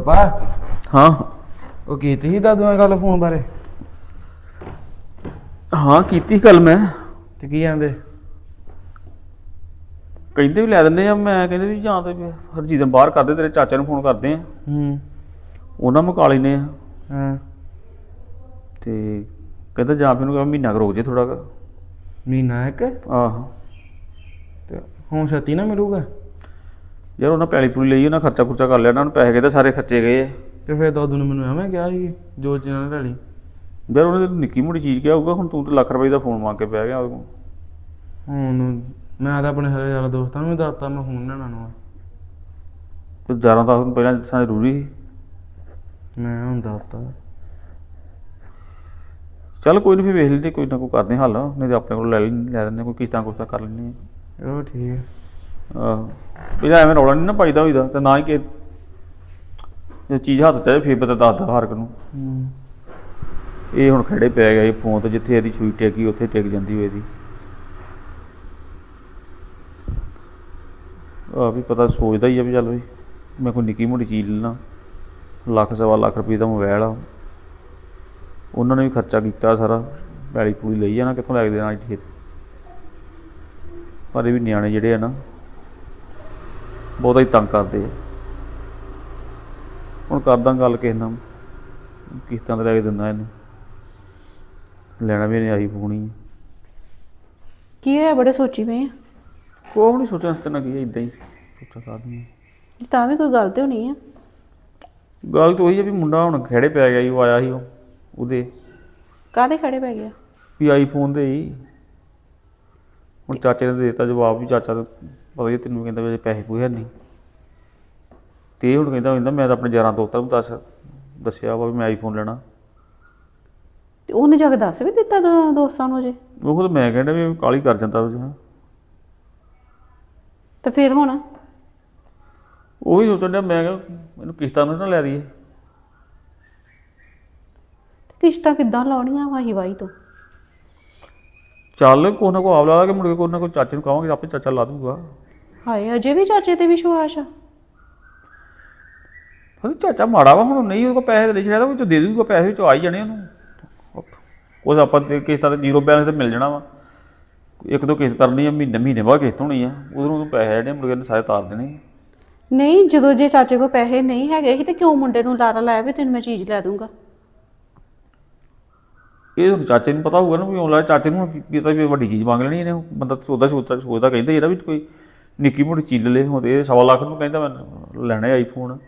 ਪਾਪਾ ਹਾਂ। ਉਹ ਕੀਤੀ ਸੀ ਦਾਦੂ ਨਾਲ ਗੱਲ ਫੋਨ ਬਾਰੇ? ਹਾਂ ਕੀਤੀ ਕੱਲ ਮੈਂ। ਤੇ ਕੀ ਜਾਂਦੇ ਕਹਿੰਦੇ ਵੀ ਲੈ ਦਿੰਦੇ ਆ ਮੈਂ ਕਹਿੰਦੇ ਵੀ ਜਾਂ ਤੇ ਵੀ ਹਰਜੀਤ ਨੂੰ ਬਾਹਰ ਕਰਦੇ ਤੇਰੇ ਚਾਚੇ ਨੂੰ ਫੋਨ ਕਰਦੇ ਆ। ਹੂੰ। ਉਹਨਾਂ ਮੁਕਾ ਲੈਨੇ ਆ। ਹਾਂ। ਤੇ ਕਹਿੰਦਾ ਜਾਂ ਫਿਰ ਉਹਨੂੰ ਮਹੀਨਾ ਕੁ ਰੁਕ ਜੇ ਥੋੜਾ ਮਹੀਨਾ ਇੱਕ? ਆਹੋ। ਤੇ ਹੁਣ ਛੱਤੀ ਨਾ ਮਿਲੂਗਾ? ਯਾਰ ਉਹਨਾਂ ਪੈਲੀ ਪੂਰੀ ਲਈ ਉਹਨਾਂ ਖਰਚਾ ਖੁਰਚਾ ਕਰ ਲਿਆ ਉਹਨਾਂ ਨੂੰ ਪੈਸੇ ਕਹਿੰਦੇ ਸਾਰੇ ਖਰਚੇ ਗਏ ਆ? ਤੇ ਫਿਰ ਦਾਦੂ ਨੇ ਮੈਨੂੰ ਐਵੇਂ ਕਿਹਾ ਸੀ ਜੋ ਚੀਜ਼ਾਂ ਨੇ ਢਾਲੀ ਯਾਰ ਉਹਨੇ ਤਾਂ ਨਿੱਕੀ ਮੋਟੀ ਚੀਜ਼ ਕਿਹਾ ਹੋਊਗਾ ਹੁਣ ਤੂੰ ਤਾਂ ਲੱਖ ਰੁਪਏ ਦਾ ਫੋਨ ਮੰਗ ਕੇ ਪੈ ਗਿਆ ਉਹਦੇ ਕੋਲ। ਹੁਣ ਮੈਂ ਤਾਂ ਆਪਣੇ ਹਰੇ ਯਾਰ ਦੋਸਤਾਂ ਨੂੰ ਵੀ ਦੱਸਤਾ ਮੈਂ ਲੈਣਾ ਨੂੰ ਤੇ ਜ਼ਿਆਦਾ ਤਾਂ ਉਹਨੂੰ ਪਹਿਲਾਂ ਦੱਸਣਾ ਜ਼ਰੂਰੀ ਸੀ। ਮੈਂ ਹੁਣ ਦੱਸਤਾ। ਚੱਲ ਕੋਈ ਨਹੀਂ ਫਿਰ ਵੇਖ ਲੈਂਦੇ ਕੋਈ ਨਾ ਕੋਈ ਕਰਦੇ ਹੱਲ ਨਹੀਂ ਤੇ ਆਪਣੇ ਕੋਲ ਲੈ ਲੈਂਦੇ ਲੈ ਦਿੰਦੇ ਕੋਈ ਕਿਸ਼ਤਾਂ ਕੁਸ਼ਤਾਂ ਕਰ ਲੈਂਦੇ ਉਹ ਠੀਕ ਹੈ ਆ। ਆਹੋ। ਇਹਦਾ ਐਵੇਂ ਰੌਲਾ ਨਹੀਂ ਨਾ ਪਾਈਦਾ ਹੋਈਦਾ ਤੇ ਨਾ ਹੀ ਕਿ ਜੇ ਚੀਜ਼ ਹੱਥ ਤੇ ਫਿਰ ਪਤਾ ਦੱਸਦਾ ਹਰ ਨੂੰ। ਇਹ ਹੁਣ ਖੜੇ ਪੈ ਗਿਆ ਇਹ ਫੋਨ ਤੇ ਜਿੱਥੇ ਇਹਦੀ ਸੂਈ ਟੇਕੀ ਉੱਥੇ ਟਿਕ ਜਾਂਦੀ ਹੋਏ ਦੀ ਆ ਵੀ ਪਤਾ ਸੋਚਦਾ ਹੀ ਆ ਵੀ ਚੱਲ ਵੀ ਮੈਂ ਕੋਈ ਨਿੱਕੀ ਮੋਟੀ ਚੀਜ਼ ਲੈਣਾ। ਲੱਖ ਸਵਾ ਲੱਖ ਰੁਪਏ ਦਾ ਮੋਬਾਈਲ ਆ। ਉਹਨਾਂ ਨੇ ਵੀ ਖਰਚਾ ਕੀਤਾ ਸਾਰਾ ਪੈਲੀ ਪੂਰੀ ਲਈ ਜਾਣਾ ਕਿੱਥੋਂ ਲੈ ਕੇ ਦੇਣਾ ਇੱਥੇ ਪਰ ਇਹ ਵੀ ਨਿਆਣੇ ਜਿਹੜੇ ਆ ਨਾ ਬਹੁਤਾ ਹੀ ਤੰਗ ਕਰਦੇ ਆ। ਹੁਣ ਕਰਦਾ ਗੱਲ ਕਿਸੇ ਨਾਲ ਕਿਸ਼ਤਾਂ ਤੇ ਲੈ ਕੇ ਦਿੰਦਾ ਇਹਨੂੰ। ਲੈਣਾ ਵੀ ਨਹੀਂ ਆਈ ਫੋਨ ਕੀ ਹੋਇਆ? ਬੜੇ ਸੋਚੀ ਪਏ ਆ। ਕੋਹ ਨਹੀਂ ਸੋਚਿਆ ਤੇ ਨਾ ਕੀ ਇਦਾਂ ਹੀ ਸੋਚਾ ਕਰਦੀ ਤਾਂ ਵੀ ਕੋਈ ਗੱਲ ਤੇ ਹੋਣੀ ਆ। ਗੱਲ ਤਾਂ ਉਹੀ ਆ ਵੀ ਮੁੰਡਾ ਹੁਣ ਖੇੜੇ ਪੈ ਗਿਆ ਸੀ ਉਹ ਆਇਆ ਸੀ ਉਹ ਉਹਦੇ। ਕਾਹਦੇ ਖੜੇ ਪੈ ਗਿਆ? ਵੀ ਆਈਫੋਨ ਦੇ ਹੀ। ਹੁਣ ਚਾਚੇ ਨੇ ਦੇ ਦਿੱਤਾ ਜਵਾਬ ਵੀ ਚਾਚਾ ਤਾਂ ਪਤਾ ਹੀ ਤੈਨੂੰ ਕਹਿੰਦਾ ਵੀ ਪੈਸੇ ਪੂਸੇ ਹੈ ਨਹੀਂ ਤੇ ਇਹ ਹੁਣ ਕਹਿੰਦਾ ਕਹਿੰਦਾ ਮੈਂ ਤਾਂ ਆਪਣੇ ਯਾਰਾਂ ਦੋਸਤਾਂ ਨੂੰ ਦੱਸ ਦੱਸਿਆ ਵਾ ਵੀ ਮੈਂ ਆਈਫੋਨ ਲੈਣਾ। ਤੇ ਉਹਨੇ ਜਾ ਕੇ ਦੱਸ ਵੀ ਦਿੱਤਾ ਦੋ- ਦੋਸਤਾਂ ਨੂੰ ਜੇ ਉਹ ਤਾਂ ਮੈਂ ਕਹਿੰਦਾ ਵੀ ਕਾਲੀ ਕਰ ਜਾਂਦਾ ਉਹ ਜਿਹਾ ਤੇ ਫਿਰ ਹੁਣ? ਉਹੀ ਸੋਚਣ ਡਿਆ ਮੈਂ ਕਿਹਾ ਮੈਨੂੰ ਕਿਸ਼ਤਾਂ ਨੂੰ ਨਾ ਲੈ ਦਈਏ। ਕਿਸ਼ਤਾਂ ਕਿੱਦਾਂ ਲਾਉਣੀਆਂ ਵਾਹੀ ਵਾਹੀ ਤੋਂ? ਚੱਲ ਕੋਈ ਨਾ ਕੋਈ ਆਪ ਲਾ ਲਾ ਕੇ ਮੁੜ ਕੇ ਕੋਈ ਨਾ ਕੋਈ ਚਾਚੇ ਨੂੰ ਕਹਾਂਗੇ ਆਪੇ ਚਾਚਾ ਲਾ ਦੂਗਾ। ਹਾਏ ਅਜੇ ਵੀ ਚਾਚੇ ਤੇ ਵਿਸ਼ਵਾਸ ਆ? ਹਾਂ ਚਾਚਾ ਮਾੜਾ ਵਾ ਹੁਣ ਨਹੀਂ ਉਹਦੇ ਕੋਲ ਪੈਸੇ ਦੇ ਛੜਿਆ ਤਾਂ ਵਿੱਚੋਂ ਦੇ ਦੂਗਾ ਪੈਸੇ ਵਿੱਚੋਂ ਆ ਹੀ ਜਾਣੇ ਉਹਨੂੰ। ਉਹ ਆਪਾਂ ਤੇ ਕਿਸ਼ਤਾਂ ਤੇ ਜ਼ੀਰੋ ਬੈਲੈਂਸ ਤੇ ਮਿਲ ਜਾਣਾ ਵਾ। ਇੱਕ ਦੋ ਕਿਸ਼ਤ ਕਰਨੀ ਆ ਮਹੀਨੇ ਮਹੀਨੇ ਬਾਅਦ ਕਿਸ਼ਤ ਹੋਣੀ ਆ। ਉਧਰੋਂ ਉਹਨੂੰ ਪੈਸੇ ਜਿਹੜੇ ਕੇ ਉਹਨੇ ਸਾਰੇ ਤਾਰ ਦੇਣੇ ਨਹੀਂ ਜਦੋਂ ਜੇ ਚਾਚੇ ਕੋਲ ਪੈਸੇ ਨਹੀਂ ਹੈਗੇ ਸੀ ਤੇ ਕਿਉਂ ਮੁੰਡੇ ਨੂੰ ਲਾਰਾ ਲਾਇਆ ਵੀ ਤੈਨੂੰ ਮੈਂ ਚੀਜ਼ ਲੈ ਦੂੰਗਾ? ਇਹ ਹੁਣ ਚਾਚੇ ਨੂੰ ਪਤਾ ਹੋਊਗਾ ਨਾ ਵੀ ਆਉਣ ਚਾਚੇ ਨੂੰ ਵੀ ਤਾਂ ਵੀ ਵੱਡੀ ਚੀਜ਼ ਮੰਗ ਲੈਣੀ ਇਹਨੇ। ਬੰਦਾ ਸੋਚਦਾ ਸੋਚਦਾ ਸੋਚਦਾ ਕਹਿੰਦਾ ਇਹਦਾ ਵੀ ਕੋਈ ਨਿੱਕੀ ਮੋਟੀ ਚੀਜ਼ ਲੈ ਹੁਣ ਇਹ ਸਵਾ ਲੱਖ ਨੂੰ ਕਹਿੰਦਾ ਮੈਂ ਲੈਣਾ ਆਈਫੋਨ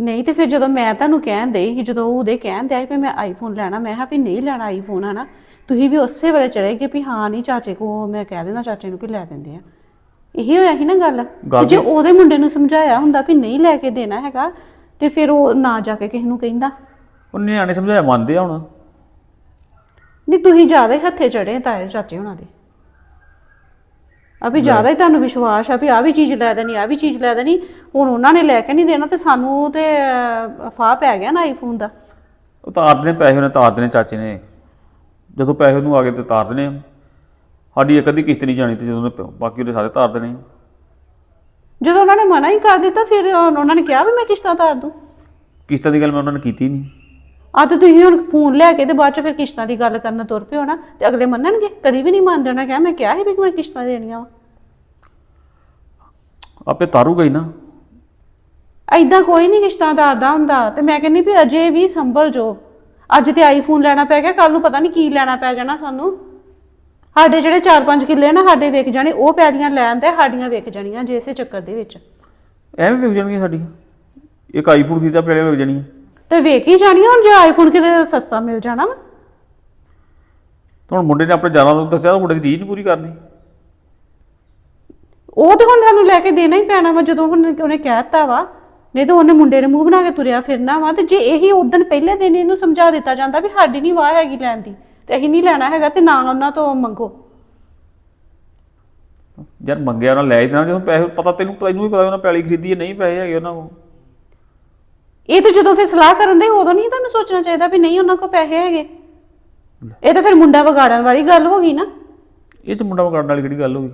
ਨਹੀਂ ਤੇ ਫਿਰ ਜਦੋਂ ਮੈਂ ਤੁਹਾਨੂੰ ਕਹਿਣ ਦੇਈ ਸੀ ਜਦੋਂ ਉਹਦੇ ਕਹਿਣ ਦਿਆ ਵੀ ਮੈਂ ਆਈਫੋਨ ਲੈਣਾ ਮੈਂ ਕਿਹਾ ਵੀ ਨਹੀਂ ਲੈਣਾ ਆਈਫੋਨ ਹਨਾ ਤੁਸੀਂ ਵੀ ਉਸੇ ਵੇਲੇ ਚਲੇ ਗਏ ਵੀ ਹਾਂ ਨਹੀਂ ਚਾਚੇ ਕੋ ਮੈਂ ਕਹਿ ਦੇਣਾ ਚਾਚੇ ਨੂੰ ਵੀ ਲੈ ਦਿੰਦੇ ਆ। ਇਹੀ ਹੋਇਆ ਸੀ ਨਾ ਗੱਲ? ਤੇ ਜੇ ਉਹਦੇ ਮੁੰਡੇ ਨੂੰ ਸਮਝਾਇਆ ਹੁੰਦਾ ਵੀ ਨਹੀਂ ਲੈ ਕੇ ਦੇਣਾ ਹੈਗਾ ਤੇ ਫਿਰ ਉਹ ਨਾ ਜਾ ਕੇ ਕਿਸੇ ਨੂੰ ਕਹਿੰਦਾ? ਉਹ ਨਿਆਣੇ ਸਮਝਾਇਆ ਮੰਨਦੇ ਆ ਹੁਣ। ਨਹੀਂ ਤੁਸੀਂ ਜ਼ਿਆਦਾ ਹੱਥੇ ਚੜੇ ਤਾਏ ਚਾਚੇ ਹੁਣਾਂ ਦੇ। ਅਭੀ ਜ਼ਿਆਦਾ ਹੀ ਤੁਹਾਨੂੰ ਵਿਸ਼ਵਾਸ ਆ ਵੀ ਆ ਵੀ ਚੀਜ਼ ਲੈ ਦੇਣੀ ਆ ਵੀ ਚੀਜ਼ ਲੈ ਦੇਣੀ। ਹੁਣ ਉਹਨਾਂ ਨੇ ਲੈ ਕੇ ਨਹੀਂ ਦੇਣਾ ਤੇ ਸਾਨੂੰ ਤੇ ਫਾਹ ਪੈ ਗਿਆ ਨਾ ਆਈਫੋਨ ਦਾ। ਉਹ ਤਾਰ ਦੇਣੇ ਪੈਸੇ ਉਹਨੇ ਤਾਰ ਦੇਣੇ ਚਾਚੇ ਨੇ। ਜਦੋਂ ਪੈਸੇ ਉਹਨੂੰ ਆ ਗਏ ਤੇ ਤਾਰ ਦੇਣੇ ਆ। ਸਾਡੀ ਇੱਕ ਅੱਧੀ ਕਿਸ਼ਤ ਨਹੀਂ ਜਾਣੀ ਤੇ ਜਦੋਂ ਉਹਨੇ ਬਾਕੀ ਉਹਦੇ ਸਾਰੇ ਤਾਰ ਦੇਣੇ ਆ। ਜਦੋਂ ਉਹਨਾਂ ਨੇ ਮਨਾ ਹੀ ਕਰ ਦਿੱਤਾ ਫਿਰ ਉਹਨਾਂ ਨੇ ਕਿਹਾ ਵੀ ਮੈਂ ਕਿਸ਼ਤਾਂ ਤਾਰ ਦੂੰ। ਕਿਸ਼ਤਾਂ ਦੀ ਗੱਲ ਮੈਂ ਉਹਨਾਂ ਨੇ ਕੀਤੀ ਨਹੀਂ। ਆ ਤੇ ਤੁਸੀਂ ਹੁਣ ਫੋਨ ਲੈ ਕੇ ਤੇ ਬਾਅਦ ਚ ਫਿਰ ਕਿਸ਼ਤਾਂ ਦੀ ਗੱਲ ਕਰਨ ਤੁਰ ਪਿਓ ਨਾ ਤੇ ਅਗਲੇ ਮੰਨਣਗੇ? ਕਦੀ ਵੀ ਨਹੀਂ ਮੰਨਦੇ ਉਹਨਾਂ ਕਿਹਾ ਮੈਂ ਕਿਹਾ ਸੀ ਵੀ ਮੈਂ ਕਿਸ਼ਤਾਂ ਦੇਣੀਆਂ ਵਾ। ਆਪੇ ਤਾਰੂਗਾ ਹੀ ਨਾ। ਐਦਾਂ ਕੋਈ ਨਹੀਂ ਕਿਸ਼ਤਾਂ ਤਾਰਦਾ ਹੁੰਦਾ ਤੇ ਮੈਂ ਕਹਿੰਦੀ ਵੀ ਅਜੇ ਵੀ ਸੰਭਲ ਜੋ। ਅੱਜ ਤੇ ਆਈਫੋਨ ਲੈਣਾ ਪੈ ਗਿਆ ਕੱਲ ਨੂੰ ਪਤਾ ਨਹੀਂ ਕੀ ਲੈਣਾ ਪੈ ਜਾਣਾ ਸਾਨੂੰ। ਸਾਡੇ ਜਿਹੜੇ 4-5 ਕਿੱਲੇ ਨਾ ਸਾਡੇ ਵਿਕ ਜਾਣੇ ਉਹ ਪੈਲੀਆਂ ਲੈਣ ਤੇ ਸਾਡੀਆਂ ਵਿਕ ਜਾਣੀਆਂ ਜੇ ਇਸੇ ਚੱਕਰ ਦੇ ਵਿੱਚ। ਐਵੇਂ ਵਿਕ ਜਾਣਗੀਆਂ ਸਾਡੀਆਂ। ਇੱਕ ਆਈਫੋਨ ਖਰੀਦਾ ਪਹਿਲੇ ਵਿਕ ਜਾਣੀ ਤੇ ਵੇਚ ਹੀ ਜਾਣੀਆਂ ਹੁਣ ਜੇ ਆਈਫੋਨ ਕਿਤੇ ਸਸਤਾ ਮਿਲ ਜਾਣਾ ਵਾ। ਤਾਂ ਹੁਣ ਮੁੰਡੇ ਨੇ ਆਪਣੇ ਜਾਨਾਂ ਨੂੰ ਦੱਸਿਆ ਤਾਂ ਮੁੰਡੇ ਦੀ ਰੀਝ ਨਹੀਂ ਪੂਰੀ ਕਰਨੀ। ਉਹ ਤੇ ਹੁਣ ਸਾਨੂੰ ਲੈ ਕੇ ਦੇਣਾ ਹੀ ਪੈਣਾ ਵਾ ਜਦੋਂ ਹੁਣ ਉਹਨੇ ਕਹਿਤਾ ਵਾ। ਨਹੀਂ ਤਾਂ ਉਹਨੇ ਮੁੰਡੇ ਨੇ ਮੂੰਹ ਬਣਾ ਕੇ ਤੁਰਿਆ ਫਿਰਨਾ ਵਾ ਤੇ ਜੇ ਇਹੀ ਉਦੋਂ ਪਹਿਲੇ ਦਿਨ ਇਹਨੂੰ ਸਮਝਾ ਦਿੱਤਾ ਜਾਂਦਾ ਵੀ ਸਾਡੀ ਨਹੀਂ ਵਾਹ ਹੈਗੀ ਲੈਣ ਦੀ ਤੇ ਅਸੀਂ ਨਹੀਂ ਲੈਣਾ ਹੈਗਾ ਤੇ ਨਾ ਉਹਨਾਂ ਤੋਂ ਮੰਗੋ। ਯਾਰ ਮੰਗਿਆ ਉਹਨਾਂ ਲੈ ਹੀ ਦੇਣਾ ਜਦੋਂ ਪੈਸੇ ਪਤਾ ਤੈਨੂੰ ਤੈਨੂੰ ਵੀ ਪਤਾ ਉਹਨਾਂ ਪੈਲੀ ਖਰੀਦੀ ਹੈ ਨਹੀਂ ਪੈਸੇ ਹੈਗੇ ਉਹਨਾਂ ਕੋਲ। ਇਹ ਤਾਂ ਜਦੋਂ ਫਿਰ ਸਲਾਹ ਕਰਨ ਦੇ ਉਦੋਂ ਨਹੀਂ ਤੁਹਾਨੂੰ ਸੋਚਣਾ ਚਾਹੀਦਾ ਵੀ ਨਹੀਂ ਉਹਨਾਂ ਕੋਲ ਪੈਸੇ ਹੈਗੇ। ਇਹ ਤਾਂ ਫਿਰ ਮੁੰਡਾ ਵਿਗਾੜਨ ਵਾਲੀ ਗੱਲ ਹੋ ਗਈ ਨਾ। ਇਹ ਚ ਮੁੰਡਾ ਵਿਗਾੜਨ ਵਾਲੀ ਕਿਹੜੀ ਗੱਲ ਹੋ ਗਈ?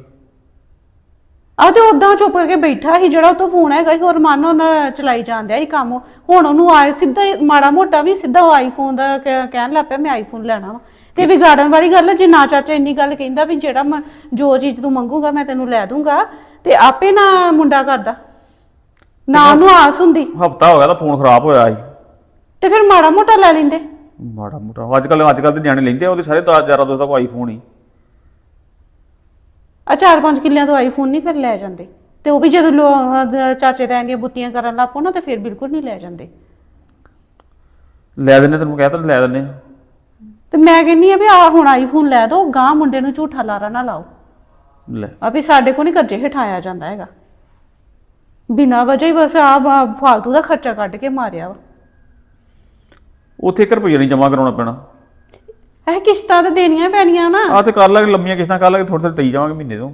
ਆ ਤੇ ਉਦਾਂ ਚੁੱਪ ਕਰਕੇ ਬੈਠਾ ਸੀ ਜਿਹੜਾ ਉਹ ਤੋਂ ਫੋਨ ਹੈਗਾ ਸੀ ਹੋਰ ਮਨ ਉਹਨਾਂ ਚਲਾਈ ਜਾਂਦਿਆ ਸੀ ਕੰਮ। ਹੁਣ ਉਹਨੂੰ ਆਏ ਸਿੱਧਾ ਹੀ ਮਾੜਾ ਮੋਟਾ ਵੀ ਸਿੱਧਾ ਉਹ ਆਈਫੋਨ ਦਾ ਕ- ਕਹਿਣ ਲੱਗ ਪਿਆ ਮੈਂ ਆਈਫੋਨ ਲੈਣਾ ਵਾ। ਤੇ ਵਿਗਾੜਨ ਵਾਲੀ ਗੱਲ ਹੈ, ਜੇ ਨਾ ਚਾਚਾ ਇੰਨੀ ਗੱਲ ਕਹਿੰਦਾ ਵੀ ਜਿਹੜਾ ਮੈਂ ਜੋ ਚੀਜ਼ ਤੂੰ ਮੰਗੂਗਾ ਮੈਂ ਤੈਨੂੰ ਲੈ ਦੂੰਗਾ। ਤੇ ਆਪੇ ਨਾ ਮੁੰਡਾ ਕਰਦਾ। ਨਾ ਉਹਨੂੰ ਆਸ ਹੁੰਦੀ। ਹਫਤਾ ਹੋ ਗਿਆ ਤਾਂ ਫੋਨ ਖਰਾਬ ਹੋਇਆ ਸੀ। ਤੇ ਫਿਰ ਮਾੜਾ ਮੋਟਾ ਲੈ ਲੈਂਦੇ। ਮਾੜਾ ਮੋਟਾ। ਅੱਜ ਕੱਲ ਅੱਜ ਕੱਲ ਦੇ ਨਿਆਣੇ ਲੈਂਦੇ ਆ ਉਹਦੇ ਸਾਰੇ ਤਾਂ ਯਾਰਾਂ ਦੋਸਤਾਂ ਕੋਲ ਆਈਫੋਨ ਹੀ। ਆ ਚਾਰ ਪੰਜ ਕਿੱਲਿਆਂ ਤੋਂ ਆਈਫੋਨ ਨਹੀਂ ਫਿਰ ਲੈ ਜਾਂਦੇ। ਤੇ ਉਹ ਵੀ ਜਦੋਂ ਲੋ- ਚਾਚੇ ਤਾਇਆਂ ਦੀਆਂ ਬੁੱਤੀਆਂ ਕਰਨ ਲੱਗ ਪੋ ਨਾ ਤੇ ਫਿਰ ਬਿਲਕੁਲ ਨਹੀਂ ਲੈ ਜਾਂਦੇ। ਲੈ ਦਿੰਨੇ ਤੈਨੂੰ ਕਹਿ ਤਾ ਲੈ ਦਿੰਨੇ ਤੇ ਮੈਂ ਕਹਿੰਨੀ ਆ ਵੀ ਆ ਹੁਣ ਆਈਫੋਨ ਲੈ ਦੋ ਗਾਂ ਮੁੰਡੇ ਨੂੰ ਝੂਠਾ ਲਾਰਾ ਨਾ ਲਾਓ। ਲੈ। ਆ ਵੀ ਸਾਡੇ ਕੋਲ ਨਹੀਂ ਕਰਜ਼ੇ ਹਟਾਇਆ ਜਾਂਦਾ ਹੈਗਾ। ਬਿਨਾਂ ਵਜ੍ਹਾ ਹੀ ਬਸ ਆ ਫਾਲਤੂ ਦਾ ਖਰਚਾ ਕੱਢ ਕੇ ਮਾਰਿਆ ਵਾ। ਉੱਥੇ 1 ਰੁਪਈਆ ਨਹੀਂ ਜਮਾ ਕਰਾਉਣਾ ਪੈਣਾ। ਇਹ ਕਿਸ਼ਤਾਂ ਤਾਂ ਦੇਣੀਆਂ ਪੈਣੀਆਂ ਨਾ। ਆ ਤੇ ਕਰ ਲਾਂਗੇ ਲੰਮੀਆਂ ਕਿਸ਼ਤਾਂ ਕਰ ਲਾਂਗੇ ਥੋੜੇ ਥੋੜੇ ਤਈ ਜਾਵਾਂਗੇ ਮਹੀਨੇ ਤੋਂ।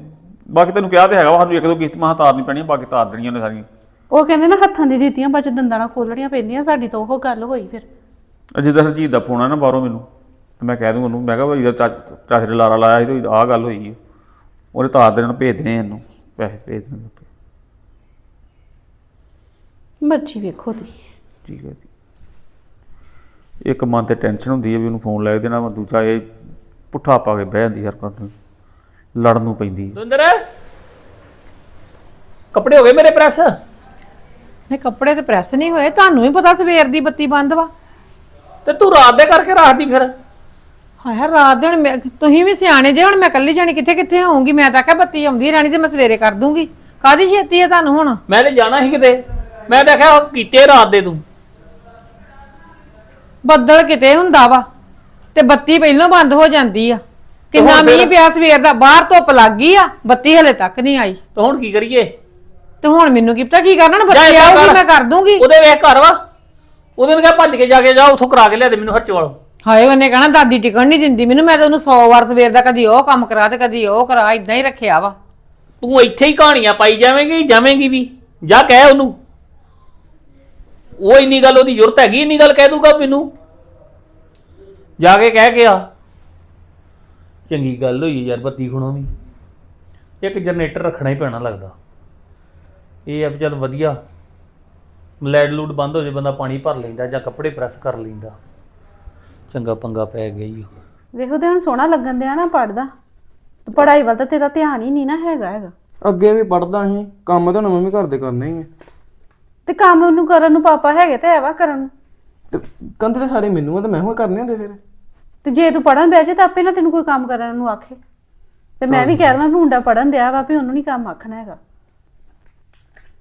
ਬਾਕੀ ਤੈਨੂੰ ਕਿਹਾ ਤੇ ਹੈਗਾ ਵਾ, ਸਾਨੂੰ ਇੱਕ ਦੋ ਕਿਸ਼ਤ ਮਹਾਂ ਤਾਰਨੀ ਪੈਣੀ ਬਾਕੀ ਤਾਰ ਦੇਣੀਆਂ ਨੇ ਸਾਰੀਆਂ। ਉਹ ਕਹਿੰਦੇ ਨਾ ਹੱਥਾਂ ਦੀ ਦਿੱਤੀਆਂ ਬਾਅਦ ਚ ਦੰਦਾਂ ਨਾਲ ਖੋਲਣੀਆਂ ਪੈਂਦੀਆਂ ਸਾਡੀ ਤਾਂ ਉਹ ਗੱਲ ਹੋਈ ਫਿਰ। ਅਜੇ ਦਾ ਹਰਜੀਤ ਦਾ ਫੋਨ ਆ ਨਾ ਬਾਹਰੋਂ ਮੈਨੂੰ ਤੇ ਮੈਂ ਕਹਿ ਦੂੰ ਉਹਨੂੰ ਮੈਂ ਕਿਹਾ ਭਾਈ ਦਾ ਚਾਚੇ ਦੇ ਲਾਰਾ ਲਾਇਆ ਸੀ ਤੇ ਆਹ ਗੱਲ ਹੋਈ ਹੈ ਉਹਨੇ ਤਾਰ ਦੇਣ ਭੇਜ ਦੇਣੇ ਇਹਨੂੰ ਪੈਸੇ ਭੇਜ ਦੇਣੇ। ਮਰਜ਼ੀ ਵੇਖੋ ਦੀ ਠੀਕ ਹੈ ਜੀ। ਇੱਕ ਮਨ ਤੇ ਟੈਨਸ਼ਨ ਹੁੰਦੀ ਹੈ ਵੀ ਉਹਨੂੰ ਫੋਨ ਲੈ ਦੇਣਾ ਵਾ ਦੂਜਾ ਇਹ ਪੁੱਠਾ ਪਾ ਕੇ ਬਹਿ ਜਾਂਦੀ ਹਰ ਨੂੰ। ਲੜਨ ਨੂੰ ਪੈਂਦੀ ਦੁੰਦਰ ਕੱਪੜੇ ਹੋ ਗਏ ਮੇਰੇ ਪ੍ਰੈਸ? ਨਹੀਂ ਕੱਪੜੇ ਤੇ ਪ੍ਰੈਸ ਨਹੀਂ ਹੋਏ ਤੁਹਾਨੂੰ ਹੀ ਪਤਾ ਸਵੇਰ ਦੀ ਬੱਤੀ ਬੰਦ ਵਾ। ਤੇ ਤੂੰ ਰਾਤ ਦੇ ਕਰਕੇ ਰੱਖਦੀ ਫਿਰ? ਹਾਏ ਰਾਤ ਦੇ ਹੁਣ ਮੈਂ- ਤੁਸੀਂ ਵੀ ਸਿਆਣੇ ਜੇ ਹੁਣ ਮੈਂ ਇਕੱਲੀ ਜਾਣੀ ਕਿੱਥੇ ਕਿੱਥੇ ਹੋਊਂਗੀ? ਮੈਂ ਤਾਂ ਆਖਿਆ ਬੱਤੀ ਆਉਂਦੀ ਰਹਿਣੀ ਤੇ ਮੈਂ ਸਵੇਰੇ ਕਰ ਦੂੰਗੀ। ਕਾਦੀ ਛੇਤੀ ਹੈ ਤੁਹਾਨੂੰ ਹੁਣ? ਮੈਂ ਤੇ ਜਾਣਾ ਸੀ ਕਿਤੇ। ਮੈਂ ਦੇਖਿਆ ਉਹ ਕੀਤੇ ਰਾਤ ਦੇ ਤੂੰ। ਬੱਦਲ ਕਿਤੇ ਹੁੰਦਾ ਵਾ ਤੇ ਬੱਤੀ ਪਹਿਲਾਂ ਬੰਦ ਹੋ ਜਾਂਦੀ ਆ। ਕਿੰਨਾ ਹੁਣ ਫਿਰ- ਮੀਂਹ ਪਿਆ ਸਵੇਰ ਦਾ ਬਾਹਰ ਧੁੱਪ ਲੱਗ ਗਈ ਆ ਬੱਤੀ ਹਲੇ ਤੱਕ ਨਹੀਂ ਆਈ। ਤੇ ਹੁਣ ਕੀ ਕਰੀਏ? ਤੇ ਹੁਣ ਮੈਨੂੰ ਕੀ ਪਤਾ ਕੀ ਕਰਨਾ ਹੁਣ ਜਾ ਬੱਤੀ ਏਦਾਂ ਆਊਗੀ ਕਰ। ਮੈਂ ਕਰ ਦੂੰਗੀ। ਉਹਦੇ ਵੇਖ ਘਰ ਵਾ। ਉਹਦੇ ਨੂੰ ਕਿਹਾ ਭੱਜ ਕੇ ਜਾ ਕੇ ਜਾ ਉਥੋਂ ਕਰਾ ਕੇ ਲਿਆ ਦੇ ਮੈਨੂੰ ਹਰਚ ਵਾਲੋ। ਹਾਏ ਉਹਨੇ ਕਹਣਾ ਦਾਦੀ ਟਿਕਣ ਨਹੀਂ ਦਿੰਦੀ ਮੈਨੂੰ ਮੈਂ ਤਾਂ ਉਹਨੂੰ 100 ਵਾਰ ਸਵੇਰ ਦਾ ਕਦੀ ਉਹ ਕੰਮ ਕਰਾ ਤੇ ਕਦੀ ਉਹ ਕਰਾ ਇਦਾਂ ਹੀ ਰੱਖਿਆ ਵਾ। ਤੂੰ ਇੱਥੇ ਹੀ ਕਹਾਣੀਆਂ ਪਾਈ ਜਾਵੇਂਗੀ ਜਾਵੇਂਗੀ ਵੀ। ਜਾ ਕਹਿ ਉਹਨੂੰ। ਉਹ ਇੰਨੀ ਗੱਲ ਉਹਦੀ ਜ਼ਰੂਰਤ ਹੈਗੀ ਇੰਨੀ ਗੱਲ ਕਹਿ ਦੂਗਾ ਮੈਨੂੰ? ਜਾ ਕੇ ਕਹਿ ਕੇ ਆ। ਚੰਗੀ ਗੱਲ ਹੋਈ ਯਾਰ ਬੱਤੀ ਖੁਣੋਂ ਵੀ। ਇੱਕ ਜਨਰੇਟਰ ਰੱਖਣਾ ਹੀ ਪੈਣਾ ਲੱਗਦਾ। ਇਹ ਆ ਚੱਲ ਵਧੀਆ। ਲੈਡ ਲੂਡ ਬੰਦ ਹੋ ਜੇ ਬੰਦਾ ਪਾਣੀ ਭਰ ਲੈਂਦਾ ਜਾਂ ਕੱਪੜੇ ਪ੍ਰੈਸ ਕਰ ਲੈਂਦਾ। ਚੰਗਾ ਪੰਗਾ ਪੈ ਗਿਆ ਓ। ਵੇਖੋ ਤੇ ਹੁਣ ਸੋਹਣਾ ਲੱਗਣ ਦਿਆ ਨਾ ਪੜਦਾ। ਤੇ ਪੜਾਈ ਵੱਲ ਤਾਂ ਤੇਰਾ ਧਿਆਨ ਹੀ ਨਹੀਂ ਨਾ ਹੈਗਾ ਹੈਗਾ। ਅੱਗੇ ਵੀ ਪੜਦਾ ਸੀ ਕੰਮ ਤਾਂ ਹੁਣ ਮੰਮੀ ਘਰ ਦੇ ਕਰਨੇ ਹੀ ਆ। ਤੇ ਕੰਮ ਉਹਨੂੰ ਕਰਨ ਨੂੰ ਪਾਪਾ ਹੈਗੇ ਤੇ ਐਵਾ ਕਰਨ ਨੂੰ। ਤੇ ਕੰਧ ਤੇ ਸਾਰੇ ਮੈਨੂੰ ਆ ਤੇ ਮੈਂ ਹੋਏ ਕਰਨੇ ਹੁੰਦੇ ਫਿਰ? ਤੇ ਜੇ ਤੂੰ ਪੜਨ ਬਹਿ ਜਾ ਤਾਂ ਆਪੇ ਨਾ ਤੈਨੂੰ ਕੋਈ ਕੰਮ ਕਰਨ ਨੂੰ ਆਖੇ। ਤੇ ਮੈਂ ਵੀ ਕਹਿ ਦਵਾਂ ਵੀ ਮੁੰਡਾ ਪੜਨ ਦਿਆ ਵਾ ਵੀ ਉਹਨੂੰ ਨਹੀਂ ਕੰਮ ਆਖਣਾ ਹੈਗਾ।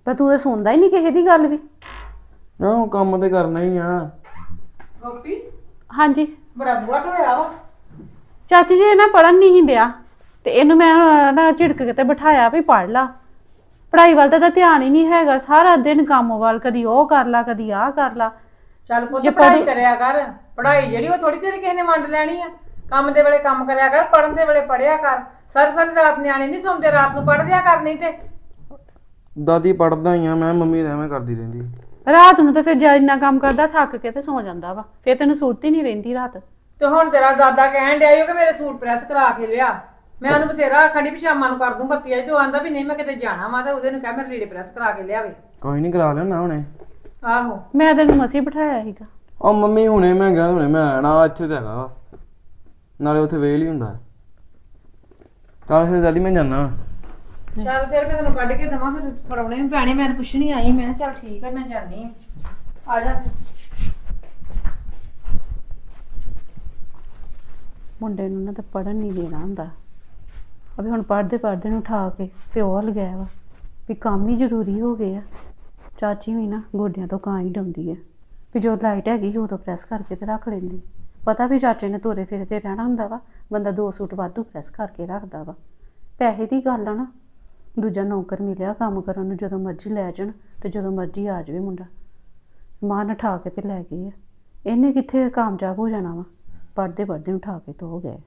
ਪਰ ਤੂੰ ਤਾਂ ਸੁਣਦਾ ਹੀ ਨਹੀਂ ਕਿਸੇ ਦੀ ਗੱਲ ਵੀ। ਆਹੋ ਕੰਮ ਤੇ ਕਰਨਾ ਹੀ ਆ। ਹਾਂਜੀ। ਬੜਾ ਬੁਆ ਹੋਇਆ ਵਾ। ਚਾਚੀ ਜੀ ਇਹ ਨਾ ਪੜਨ ਨਹੀਂ ਹੀ ਦਿਆ। ਤੇ ਇਹਨੂੰ ਮੈਂ ਨਾ ਝਿੜਕ ਕੇ ਤੇ ਬਿਠਾਇਆ ਵੀ ਪੜ ਲਾ। ਪੜਾਈ ਵੱਲ ਤਾਂ ਇਹਦਾ ਧਿਆਨ ਹੀ ਨਹੀਂ ਹੈਗਾ ਸਾਰਾ ਦਿਨ ਕੰਮ ਵੱਲ ਕਦੀ ਉਹ ਕਰ ਲਾ ਕਦੀ ਆਹ ਕਰ ਲਾ। ਚੱਲ ਪੁੱਤ ਪੜ੍ਹਾਈ ਕਰਿਆ ਕਰ ਪੜ੍ਹਾਈ ਜਿਹੜੀ ਉਹ ਥੋੜੀ ਦੇਰ ਕਿਸੇ ਨੇ ਵੰਡ ਲੈਣੀ ਆ। ਕੰਮ ਦੇ ਵੇਲੇ ਕੰਮ ਕਰਿਆ ਕਰ ਪੜਨ ਦੇ ਵੇਲੇ ਪੜਿਆ ਕਰ। ਸਾਰੀ ਸਾਰੀ ਰਾਤ ਨਿਆਣੇ ਨਹੀਂ ਸੌਂਦੇ ਰਾਤ ਨੂੰ ਪੜ੍ਹ ਲਿਆ ਕਰ ਨਹੀਂ ਤੇ। ਦਾਦੀ ਪੜਦਾ ਹੀ ਆ ਮੈਂ ਮੰਮੀ ਤਾਂ ਐਵੇਂ ਕਰਦੀ ਰਹਿੰਦੀ ਰਾਤ ਨੂੰ ਤਾਂ ਫਿਰ ਜਦ ਇੰਨਾ ਕੰਮ ਕਰਦਾ ਥੱਕ ਕੇ ਤੇ ਸੌ ਜਾਂਦਾ ਵਾ। ਫਿਰ ਤੈਨੂੰ ਸੁਰਤ ਹੀ ਨਹੀਂ ਰਹਿੰਦੀ ਰਾਤ। ਤੇ ਹੁਣ ਤੇਰਾ ਦਾਦਾ ਕਹਿਣ ਡਿਆ ਈ ਓ ਕਿ ਮੇਰੇ ਸੂਟ ਪ੍ਰੈਸ ਕਰਾ ਕੇ ਲਿਆ। ਮੈਂ ਉਹਨੂੰ ਬਥੇਰਾ ਆਖਣ ਵੀ ਸ਼ਾਮਾਂ ਨੂੰ ਕਰ ਦੂੰ ਬੱਤੀ ਆਈ ਤੇ ਉਹ ਆਂਦਾ ਵੀ ਨਹੀਂ ਮੈਂ ਕਿਤੇ ਜਾਣਾ ਵਾ ਤੇ ਉਹਦੇ ਨੂੰ ਕਹਿ ਮੇਰੇ ਰੀੜੇ ਪ੍ਰੈਸ ਕਰਾ ਕੇ ਲਿਆਵੇ। ਕੋਈ ਨਹੀਂ ਕਰਾ ਲੈਣਾ ਹੁਣੇ। ਆਹੋ। ਮੈਂ ਤੈਨੂੰ ਮਸੀ ਬਿਠਾਇਆ ਸੀਗਾ। ਉਹ ਮੰਮੀ ਹੁਣੇ ਮੈਂ ਗਿਆ ਹੁਣੇ ਮੈਂ ਆਣਾ ਇੱਥੇ ਤਾਂ ਹੈਗਾ ਵਾ। ਨਾਲੇ ਉੱਥੇ ਵੇਲ ਹੀ ਹੁੰਦਾ। ਚੱਲ ਫਿਰ ਦਾਦੀ ਮੈਂ ਜਾਣਾ ਚੱਲ ਫਿਰ ਮੈਂ ਤੈਨੂੰ ਕੱਢ ਕੇ ਦਵਾਂ ਫਿਰ ਫੜਾਉਣੇ ਵੀ ਪੈਣੇ ਮੈਂ ਤਾਂ ਪੁੱਛਣੀ ਆਈ ਮੈਂ ਕਿਹਾ ਚੱਲ ਠੀਕ ਹੈ ਮੈਂ ਜਾਣੀ ਆ। ਆ ਜਾ। ਫਿਰ। ਮੁੰਡੇ ਨੂੰ ਨਾ ਤਾਂ ਪੜਨ ਨਹੀਂ ਦੇਣਾ ਹੁੰਦਾ। ਅਬੇ ਹੁਣ ਪੜਦੇ ਪੜਦੇ ਨੂੰ ਉਠਾ ਕੇ ਤੇ ਉਹ ਲਗਾਇਆ ਵਾ ਵੀ ਕੰਮ ਹੀ ਜ਼ਰੂਰੀ ਹੋ ਗਏ ਆ। ਚਾਚੀ ਵੀ ਨਾ ਗੋਡਿਆਂ ਤੋਂ ਕਾਂ ਹੀ ਡਾਉਂਦੀ ਹੈ ਵੀ ਜੋ ਲਾਈਟ ਹੈਗੀ ਸੀ ਉਦੋਂ ਪ੍ਰੈਸ ਕਰਕੇ ਤੇ ਰੱਖ ਲੈਂਦੀ। ਪਤਾ ਵੀ ਚਾਚੇ ਨੇ ਤੋਰੇ ਫੇਰੇ ਤੇ ਰਹਿਣਾ ਹੁੰਦਾ ਵਾ। ਬੰਦਾ ਦੋ ਸੂਟ ਵਾਧੂ ਪ੍ਰੈਸ ਕਰਕੇ ਰੱਖਦਾ ਵਾ। ਪੈਸੇ ਦੀ ਗੱਲ ਆ ਨਾ। ਦੂਜਾ ਨੌਕਰ ਮਿਲਿਆ ਕੰਮ ਕਰਨ ਨੂੰ ਜਦੋਂ ਮਰਜ਼ੀ ਲੈ ਜਾਣ ਤੇ ਜਦੋਂ ਮਰਜ਼ੀ ਆ ਜਾਵੇ ਮੁੰਡਾ। ਮਾਂ ਨੇ ਉਠਾ ਕੇ ਤੇ ਲੈ ਗਈ ਆ। ਇਹਨੇ ਕਿੱਥੇ ਕਾਮਯਾਬ ਹੋ ਜਾਣਾ ਵਾ? ਪੜਦੇ ਪੜਦੇ ਉਠਾ ਕੇ ਤੋ ਗਏ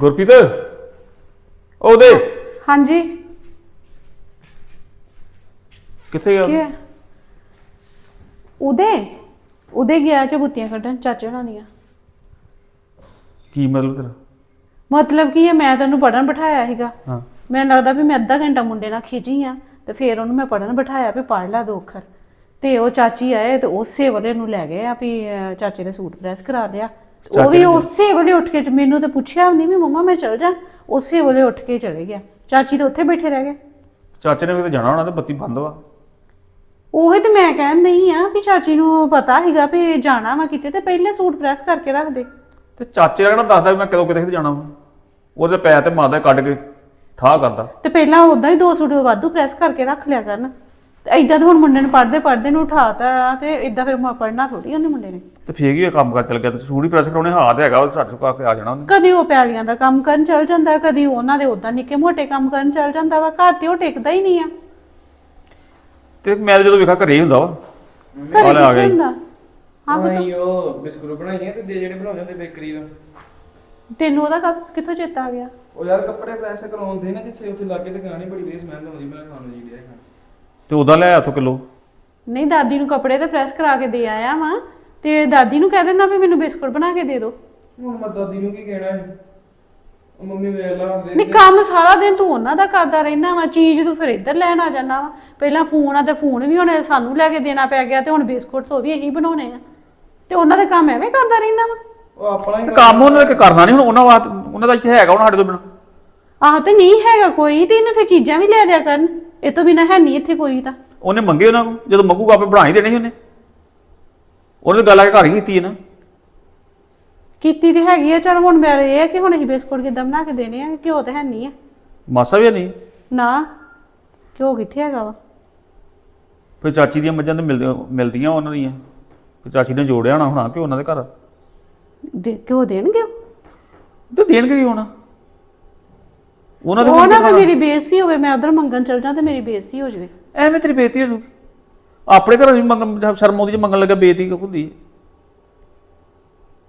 ਗੁਰਪ੍ਰੀਤ ਉਹਦੇ ਹਾਂਜੀ। ਕਿੱਥੇ ਗਿਆ ਕੀ ਹੈ? ਉਹਦੇ? ਉਹਦੇ ਗਿਆ ਚ ਬੁੱਤੀਆਂ ਕੱਢਣ ਚਾਚੇ ਹੋਣਾ ਦੀਆਂ। ਕੀ ਮਤਲਬ ਤੇਰਾ? ਮਤਲਬ ਕੀ ਹੈ ਮੈਂ ਤੈਨੂੰ ਪੜਨ ਬਿਠਾਇਆ ਸੀਗਾ। ਹਾਂ। ਮੈਨੂੰ ਲੱਗਦਾ ਵੀ ਮੈਂ ਅੱਧਾ ਘੰਟਾ ਮੁੰਡੇ ਨਾਲ ਖਿਜੀ ਆ ਤੇ ਫਿਰ ਉਹਨੂੰ ਮੈਂ ਪੜਨ ਬਿਠਾਇਆ ਵੀ ਪੜ ਲੈ ਦੋ ਅੱਖਰ। ਤੇ ਉਹ ਚਾਚੀ ਆਏ ਤੇ ਉਸੇ ਵੇਲੇ ਨੂੰ ਲੈ ਗਏ ਆ ਵੀ ਅਹ, ਚਾਚੇ ਦੇ ਸੂਟ ਪ੍ਰੈਸ ਕਰਾ ਲਿਆ। ਉਹ ਵੀ ਉਸੇ ਵੇਲੇ ਉੱਠ ਕੇ ਮੈਨੂੰ ਤੇ ਪੁੱਛਿਆ ਨਹੀਂ ਵੀ ਮੰਮਾ ਮੈਂ ਚਲ ਜਾ। ਉਸੇ ਵੇਲੇ ਉੱਠ ਕੇ ਚਲੇ ਗਿਆ। ਚਾਚੀ ਤਾਂ ਉੱਥੇ ਬੈਠੇ ਰਹਿ ਗਏ। ਚਾਚੇ ਨੇ ਵੀ ਤਾਂ ਜਾਣਾ ਹੋਣਾ ਤੇ ਬੱਤੀ ਬੰਦ ਵਾ। ਉਹੀ ਤੇ ਮੈਂ ਕਹਿਣ ਨਹੀਂ ਆ ਵੀ ਚਾਚੀ ਨੂੰ ਪਤਾ ਹੈਗਾ ਵੀ ਜਾਣਾ ਵਾ ਕਿਤੇ ਤੇ ਪਹਿਲੇ ਸੂਟ ਪ੍ਰੈਸ ਕਰਕੇ ਰੱਖ ਦੇ। ਤੇ ਚਾਚੇ ਦਾ ਕਿਹੜਾ ਦੱਸਦਾ ਵੀ ਮੈਂ ਕਦੋਂ ਕਿਤੇ ਕਿਤੇ ਜਾਣਾ ਵਾ। ਉਹਦੇ ਪੈਰ ਤੇ ਮਾਰਦਾ ਕੱਢ ਕੇ ਠਾਹ ਕਰਦਾ। ਤੇ ਪਹਿਲਾਂ ਉਦਾਂ ਹੀ ਦੋ ਸੂਟ ਵਾਧੂ ਪ੍ਰੈਸ ਕਰਕੇ ਰੱਖ ਲਿਆ ਕਰਨ। ਤੇ ਏਦਾਂ ਤਾਂ ਹੁਣ ਮੁੰਡੇ ਨੂੰ ਪੜਦੇ ਪੜਦੇ ਨੂੰ ਉਠਾਤਾ ਤੇ ਏਦਾਂ ਫਿਰ ਪੜਨਾ ਥੋੜੀ ਉਹਨੇ ਮੁੰਡੇ ਨੇ। ਤੇ ਫੇਰ ਕੀ ਹੋਇਆ, ਕੰਮ ਕਰ ਚੱਲ ਗਿਆ ਤੇ ਹੀ ਪ੍ਰੈਸ ਕਰਾਉਣੇ ਹੱਥ ਹੈਗਾ ਉਹ ਛੱਡ ਸੁਕਾ ਕੇ ਆ ਜਾਣਾ ਉਹਨੇ। ਕਦੀ ਉਹ ਪੈਲੀਆਂ ਦਾ ਕੰਮ ਕਰਨ ਚਲ ਜਾਂਦਾ ਕਦੀ ਉਹਨਾਂ ਦੇ ਉਦਾਂ ਨਿੱਕੇ ਮੋਟੇ ਕੰਮ ਕਰਨ ਚਲ ਜਾਂਦਾ ਵਾ ਘਰ ਤੇ ਉਹ ਟਿਕਦਾ ਹੀ ਨਹੀਂ ਆ। ਤੇ ਮੈਂ ਤਾਂ ਜਦੋਂ ਵੇਖਾ ਘਰੇ ਹੀ ਹੁੰਦਾ ਵਾ। ਘਰੇ ਆ ਕਿੱਥੇ ਗਿਆ ਜੀ। ਹੁੰਦਾ ਆਹੀ ਉਹ ਬਿਸਕੁਟ ਬਣਾਈਆਂ ਤੇ ਜਿਹੜੇ ਬਣਾਉਂਦੇ ਹੁੰਦੇ ਬੇਕਰੀ ਤੋਂ। ਤੈਨੂੰ ਉਹਦਾ ਕਦ- ਕਿੱਥੋਂ ਚੇਤਾ ਆ ਗਿਆ? ਉਹ ਯਾਰ ਕੱਪੜੇ ਪ੍ਰੈਸ ਕਰਾਉਂਦੇ ਨਾ ਜਿੱਥੇ ਉੱਥੇ ਲਾਗੇ ਦੁਕਾਨ ਹੀ ਬੜੀ ਵਧੀਆ ਸਮੈਲ ਆਉਂਦੀ ਮੈਂ ਖਾਣ ਨੂੰ ਜੀ ਰਿਹਾ ਹਾਂ ਤੇ ਉਹਦਾ ਲੈ ਆਥੋਂ ਕਿਲੋ। ਨਹੀਂ ਦਾਦੀ ਨੂੰ ਕੱਪੜੇ ਤੇ ਪ੍ਰੈਸ ਕਰਾ ਕੇ ਦੇ ਆਇਆ ਵਾਂ। ਤੇ ਦਾਦੀ ਨੂੰ ਕਹਿ ਦੇਣਾ ਵੀ ਮੈਨੂੰ ਬਿਸਕੁਟ ਬਣਾ ਕੇ ਦੇ ਦਿਓ। ਹੁਣ ਮੈਂ ਦਾਦੀ ਨੂੰ ਕੀ ਕਹਿਣਾ ਹੈ? ਉਹ ਮੰਮੀ ਵੇਖ ਲਾ ਦੇ ਨਹੀਂ ਕੰਮ ਸਾਰਾ ਦਿਨ ਤੂੰ ਉਹਨਾਂ ਦਾ ਕਰਦਾ ਰਹਿਣਾ ਵਾ ਚੀਜ਼ ਤੂੰ ਫਿਰ ਇੱਧਰ ਲੈਣ ਆ ਜਾਂਦਾ ਵਾ। ਪਹਿਲਾਂ ਫੋਨ ਆ ਤੇ ਫੋਨ ਵੀ ਹੁਣ ਸਾਨੂੰ ਲੈ ਕੇ ਦੇਣਾ ਪੈ ਗਿਆ ਤੇ ਹੁਣ ਬਿਸਕੁਟ ਤੋਂ ਵੀ ਇਹੀ ਬਣਾਉਣੇ ਆ। ਤੇ ਉਹਨਾਂ ਦੇ ਕੰਮ ਐਵੇਂ ਕਰਦਾ ਰਹਿਣਾ ਵਾ। ਉਹ ਆਪਣਾ ਹੀ ਤੇ ਕੰਮ ਉਹਨਾਂ ਨੇ ਕਰਨਾ ਨਹੀਂ ਹੁਣ ਉਹਨਾਂ ਵਾਸਤੇ ਉਹਨਾਂ ਦਾ ਇੱਥੇ ਹੈਗਾ ਹੁਣ ਸਾਡੇ ਤੋਂ ਬਿਨਾ। ਆਹ ਤੇ ਨਹੀਂ ਹੈਗਾ ਕੋਈ ਤੇ ਇਹਨੂੰ ਫਿਰ ਚੀਜ਼ਾਂ ਵੀ ਲੈ ਦਿਆ ਕਰਨ। ਇਹ ਤੋਂ ਬਿਨਾ ਹੈ ਨਹੀਂ ਇੱਥੇ ਕੋਈ ਤਾਂ। ਉਹਨੇ ਮੰਗੇ ਉਹਨਾਂ ਕੋਲ ਜਦੋਂ ਮੰਗੂਗਾ ਆਪੇ ਬਣਾ ਹੀ ਦੇਣੇ ਸੀ ਉਹਨੇ। ਉਹਨੇ ਗੱਲ ਆ ਕੇ ਘਰ ਹੀ ਕੀਤੀ ਹੈ ਨਾ। ਕੀਤੀ ਤੇ ਹੈਗੀ ਆ ਚਲ ਹੁਣ ਮੇਰੇ ਇਹ ਕਿ ਹੁਣ ਅਸੀਂ ਬਿਸਕੁਟ ਕਿੱਦਾਂ ਬਣਾ ਕੇ ਦੇਣੇ ਆ ਘਿਓ ਤੇ ਹੈ ਨਹੀਂ ਆ। ਮਾਸਾ ਵੀ ਨਹੀਂ? ਨਾ ਘਿਓ ਕਿੱਥੇ ਹੈਗਾ ਵਾ? ਫਿਰ ਚਾਚੀ ਦੀਆਂ ਮੱਝਾਂ ਤੇ ਮਿਲਦੀਆਂ ਮਿਲਦੀਆਂ ਉਹਨਾਂ ਦੀਆਂ। ਫਿਰ ਚਾਚੀ ਨੇ ਜੋੜਿਆ ਹੋਣਾ ਹੋਣਾ ਕਿ ਉਹਨਾਂ ਦੇ ਘਰ? ਦੇ ਘਿਓ ਦੇਣਗੇ? ਉਹ? ਤੇ ਦੇਣਗੇ ਕੀ ਹੋਣਾ ਉਹਨਾਂ ਦੇ ਉਹ ਕੋਲ ਨਾ ਵੀ ਮੇਰੀ ਬੇਇੱਜ਼ਤੀ ਹੋਵੇ ਮੈਂ ਉਧਰ ਮੰਗਣ ਚਲ ਜਾਂ ਤੇ ਮੇਰੀ ਬੇਇੱਜ਼ਤੀ ਹੋ ਜਾਵੇ। ਐਵੇਂ ਤੇਰੀ ਬੇਇੱਜ਼ਤੀ ਹੋ ਜੂ ਆਪਣੇ ਘਰ ਵੀ ਮੰਗਣ ਸ਼ਰਮ ਆਉਂਦੀ ਜੇ ਮੰਗਣ ਲੱਗਾ ਬੇਇੱਜ਼ਤੀ ਕਿਉਂ ਹੁੰਦੀ ਹੈ?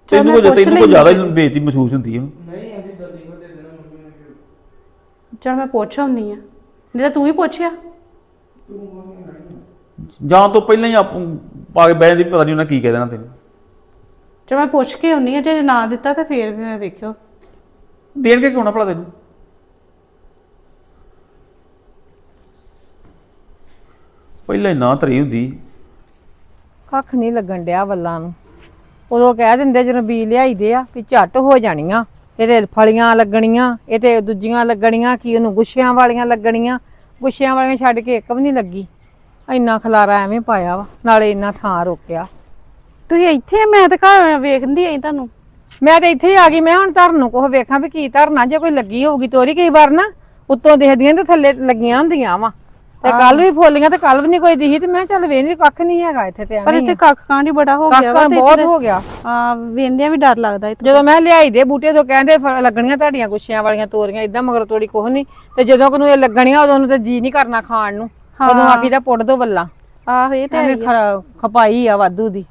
ਤੈਨੂੰ ਕੋ ਤੈਨੂੰ ਕੋ ਜ਼ਿਆਦਾ ਹੀ। ਬੇਇੱਜ਼ਤੀ ਮਹਿਸੂਸ ਹੁੰਦੀ ਹੈ? ਨਹੀਂ ਆਦੀ ਦਾਦੀ ਨੂੰ ਦੇ ਦੇਣਾ ਮੰਮੀ ਨੇ ਚਲ ਮੈਂ ਪੁੱਛ ਆਉਣੀ ਆ ਨਹੀਂ ਤਾਂ ਤੂੰ ਹੀ ਪੁੱਛਿਆ। ਜਾਂ ਤੋਂ ਪਹਿਲਾਂ ਹੀ ਆਪ ਪਾ ਕੇ ਬਹਿ ਪਤਾ ਨਹੀਂ ਉਹਨਾਂ ਕੀ ਕਹਿ ਦੇਣਾ ਤੈਨੂੰ। ਚਲ ਮੈਂ ਪੁੱਛ ਕੇ ਆਉਣੀ ਆ ਜੇ ਨਾ ਦਿੱਤਾ ਤਾਂ ਫੇਰ ਵੀ ਮੈਂ ਵੇਖਿਓ। ਦੇਣਗੇ ਕਿਉਂ ਨਾ ਭਲਾ ਤੈਨੂੰ? ਪਹਿਲਾਂ ਹੀ ਨਾ ਧਰੀ ਹੁੰਦੀ। ਕੱਖ ਨਹੀਂ ਲੱਗਣ ਡਿਆ ਵੱਲਾਂ ਨੂੰ। ਉਦੋਂ ਕਹਿ ਦਿੰਦੇ ਜਦੋਂ ਬੀ ਲਿਆਈਦੇ ਆ ਵੀ ਝੱਟ ਹੋ ਜਾਣੀਆਂ ਇਹਦੇ ਫਲੀਆਂ ਲੱਗਣੀਆਂ ਇਹ ਤੇ ਦੂਜੀਆਂ ਲੱਗਣੀਆਂ ਕੀ ਉਹਨੂੰ ਗੁੱਛਿਆਂ ਵਾਲੀਆਂ ਲੱਗਣੀਆਂ। ਗੁੱਛਿਆਂ ਵਾਲੀਆਂ ਛੱਡ ਕੇ ਇੱਕ ਵੀ ਨਹੀਂ ਲੱਗੀ। ਇੰਨਾ ਖਲਾਰਾ ਐਵੇਂ ਪਾਇਆ ਵਾ ਨਾਲੇ ਇੰਨਾ ਥਾਂ ਰੋਕਿਆ। ਤੁਸੀਂ ਇੱਥੇ ਮੈਂ ਤਾਂ ਘਰ ਵੇਖਦੀ ਆਈ ਤੁਹਾਨੂੰ। ਮੈਂ ਤੇ ਇੱਥੇ ਹੀ ਆ ਗਈ ਮੈਂ ਹੁਣ ਧਰਨ ਨੂੰ ਕੁਛ ਵੇਖਾਂ ਵੀ ਕੀ ਧਰਨਾ ਜੇ ਕੋਈ ਲੱਗੀ ਹੋਊਗੀ ਤੋਰੀ ਕਈ ਵਾਰ ਨਾ ਉੱਤੋਂ ਦੇਖਦੀਆਂ ਤੇ ਥੱਲੇ ਲੱਗੀਆਂ ਹੁੰਦੀਆਂ ਵਾ। ਤੇ ਕੱਲ ਵੀ ਫੋਲੀਆਂ ਤੇ ਕੱਲ ਵੀ ਨਹੀਂ ਕੋਈ ਦਿਖੀ ਤੇ ਮੈਂ ਚੱਲ ਵੇਖਦੀ ਕੱਖ ਨਹੀਂ ਹੈਗਾ ਇੱਥੇ ਤੇ ਪਰ ਐਵੇਂ ਇੱਥੇ ਕੱਖ ਕਾਂਡੀ ਬੜਾ ਹੋ ਗਿਆ ਵਾ ਕੱਖ ਤੇ ਬਹੁਤ ਹੋ ਗਿਆ। ਆ ਵੇਂਦਿਆਂ ਵੀ ਡਰ ਲੱਗਦਾ ਇੱਥੇ ਜਦੋਂ ਮੈਂ ਲਿਆਈ ਦੇ ਬੂਟੇ ਤੋਂ ਕਹਿੰਦੇ ਫ- ਲੱਗਣੀਆਂ ਤੁਹਾਡੀਆਂ ਗੁੱਛਿਆਂ ਵਾਲੀਆਂ ਤੋਰੀਆਂ ਇਦਾਂ ਮਗਰ ਤੋੜੀ ਕੁਛ ਨਹੀਂ ਤੇ ਜਦੋਂ ਕਿ ਨੂੰ ਇਹ ਲੱਗਣੀਆਂ ਉਦੋਂ ਨੂੰ ਤੇ ਜੀ ਨਹੀਂ ਕਰਨਾ ਖਾਣ ਨੂੰ। ਉਦੋਂ ਆਖੀ ਦਾ ਪੁੱਟ ਦੋ ਵੱਲਾਂ। ਆਹੋ ਇਹ ਤੇ ਐਵੇਂ ਖਰਾ- ਖਪਾਈ ਆ ਵਾਧੂ ਦੀ।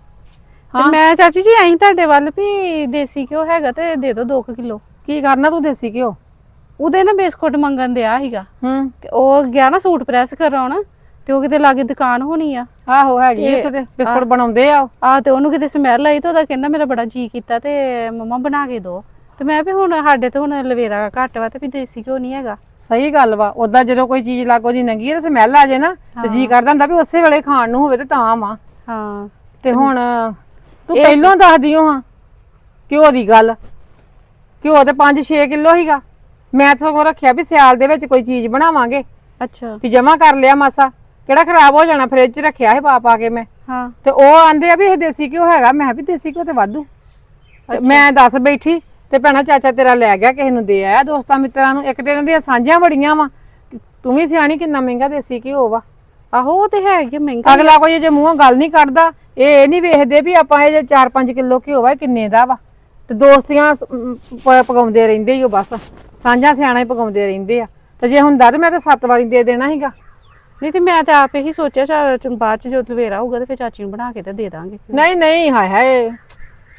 ਤੇ ਮੈਂ ਚਾਚੀ ਜੀ ਆਈ ਤੁਹਾਡੇ ਵੱਲ ਵੀ ਦੇਸੀ ਘਿਓ ਹੈਗਾ ਤੇ ਦੇ ਦਿਓ 2 ਕਿਲੋ। ਕੀ ਕਰਨਾ ਤੂੰ ਦੇਸੀ ਘਿਓ? ਉਹਦੇ ਨਾ ਬਿਸਕੁਟ ਮੰਗਣ ਦੇ ਆ ਸੀਗਾ। ਹੂੰ। ਤੇ ਉਹ ਗਿਆ ਨਾ ਸੂਟ ਪ੍ਰੈਸ ਕਰਾਉਣ ਤੇ ਉਹ ਕਿਤੇ ਲਾਗੇ ਦੁਕਾਨ ਹੋਣੀ ਆ। ਆਹੋ ਹੈਗੀ ਇੱਥੇ ਤੇ। ਬਿਸਕੁਟ ਬਣਾਉਂਦੇ ਆ ਉਹ। ਆ ਤੇ ਉਹਨੂੰ ਕਿਤੇ ਸਮੈਲ ਆਈ ਤੇ ਉਹਦਾ ਕਹਿੰਦਾ ਮੇਰਾ ਬੜਾ ਜੀ ਕੀਤਾ ਤੇ ਮੰਮਾ ਬਣਾ ਕੇ ਦਿਓ ਤੇ ਮੈਂ ਵੀ ਹੁਣ ਸਾਡੇ ਤੇ ਹੁਣ ਲਵੇਰਾ ਘੱਟ ਵਾ ਤੇ ਵੀ ਦੇਸੀ ਘਿਓ ਨਹੀਂ ਹੈਗਾ। ਸਹੀ ਗੱਲ ਵਾ ਉਦਾਂ ਜਦੋਂ ਕੋਈ ਚੀਜ਼ ਲਾਗੋ ਦੀ ਨੰਗੀ ਤੇ ਸਮੈਲ ਆ ਜੇ ਨਾ ਤੇ ਜੀ ਕਰਦਾ ਹੁੰਦਾ ਵੀ ਉਸੇ ਵੇਲੇ ਖਾਣ ਨੂੰ ਹੋਵੇ ਤੇ ਤਾਂ ਵਾ। ਹਾਂ। ਤੇ ਹੁਣ ਤੂੰ ਪਹਿਲਾਂ ਦੱਸ ਦਿਓ ਹਾਂ ਘਿਓ ਦੀ ਗੱਲ। ਘਿਓ ਤੇ 5-6 ਕਿਲੋ ਹੀਗਾ ਮੈਂ ਤਾਂ ਸਗੋਂ ਰੱਖਿਆ ਵੀ ਸਿਆਲ ਦੇ ਵਿੱਚ ਕੋਈ ਚੀਜ਼ ਬਣਾਵਾਂਗੇ। ਅੱਛਾ। ਵੀ ਜਮਾ ਕਰ ਲਿਆ ਮਾਸਾ। ਕਿਹੜਾ ਖਰਾਬ ਹੋ ਜਾਣਾ ਫ੍ਰਿਜ 'ਚ ਰੱਖਿਆ ਸੀ ਪਾ ਪਾ ਕੇ ਮੈਂ। ਹਾਂ। ਤੇ ਉਹ ਆਂਦੇ ਆ ਵੀ ਇਹ ਦੇਸੀ ਘਿਓ ਹੈਗਾ। ਮੈਂ ਕਿਹਾ ਵੀ ਦੇਸੀ ਘਿਓ ਤੇ ਵਾਧੂ। ਤੇ ਮੈਂ ਦੱਸ ਬੈਠੀ ਤੇ ਭੈਣਾ ਚਾਚਾ ਤੇਰਾ ਲੈ ਗਿਆ ਕਿਸੇ ਨੂੰ ਦੇ ਆਇਆ ਦੋਸਤਾਂ ਮਿੱਤਰਾਂ ਨੂੰ। ਇੱਕ ਦਿਨ ਦੀਆਂ ਸਾਂਝਾਂ ਬੜੀਆਂ ਵਾ। ਤੂੰ ਵੀ ਸਿਆਣੀ ਕਿੰਨਾ ਮਹਿੰਗਾ ਦੇਸੀ ਘਿਓ ਵਾ। ਆਹੋ ਉਹ ਤੇ ਹੈ ਹੀ ਆ ਮਹਿੰਗਾ ਅਗਲਾ ਕੋਈ ਜੇ ਮੂੰਹੋਂ ਗੱਲ ਨਹੀਂ ਕਰਦਾ ਇਹ ਇਹ ਨਹੀਂ ਵੇਖਦੇ ਵੀ ਆਪਾਂ ਇਹ ਜੇ 4-5 ਕਿਲੋ ਘਿਓ ਵਾ ਇਹ ਕਿੰਨੇ ਦਾ ਵਾ। ਤੇ ਦੋਸਤੀਆਂ ਸ- ਪ- ਪਕਾਉਂਦੇ ਰਹਿੰਦੇ ਹੀ ਉਹ ਬਸ। ਸਾਂਝਾਂ ਸਿਆਣਾ ਹੀ ਪਕਾਉਂਦੇ ਰਹਿੰਦੇ ਆ। ਤੇ ਜੇ ਹੁੰਦਾ ਤੇ ਮੈਂ ਤਾਂ ਸੱਤ ਵਾਰੀ ਦੇ ਦੇਣਾ ਸੀਗਾ। ਨਹੀਂ ਤੇ ਮੈਂ ਤਾਂ ਆਪ ਇਹੀ ਸੋਚਿਆ ਚਲ ਬਾਅਦ ਚ ਜਦੋਂ ਲਵੇਰਾ ਹੋਊਗਾ ਤੇ ਫਿਰ ਚਾਚੀ ਨੂੰ ਬਣਾ ਕੇ ਤੇ ਦੇ ਦਾਂਗੇ। ਨਹੀਂ ਨਹੀਂ ਹਾਏ ਹਾਏ।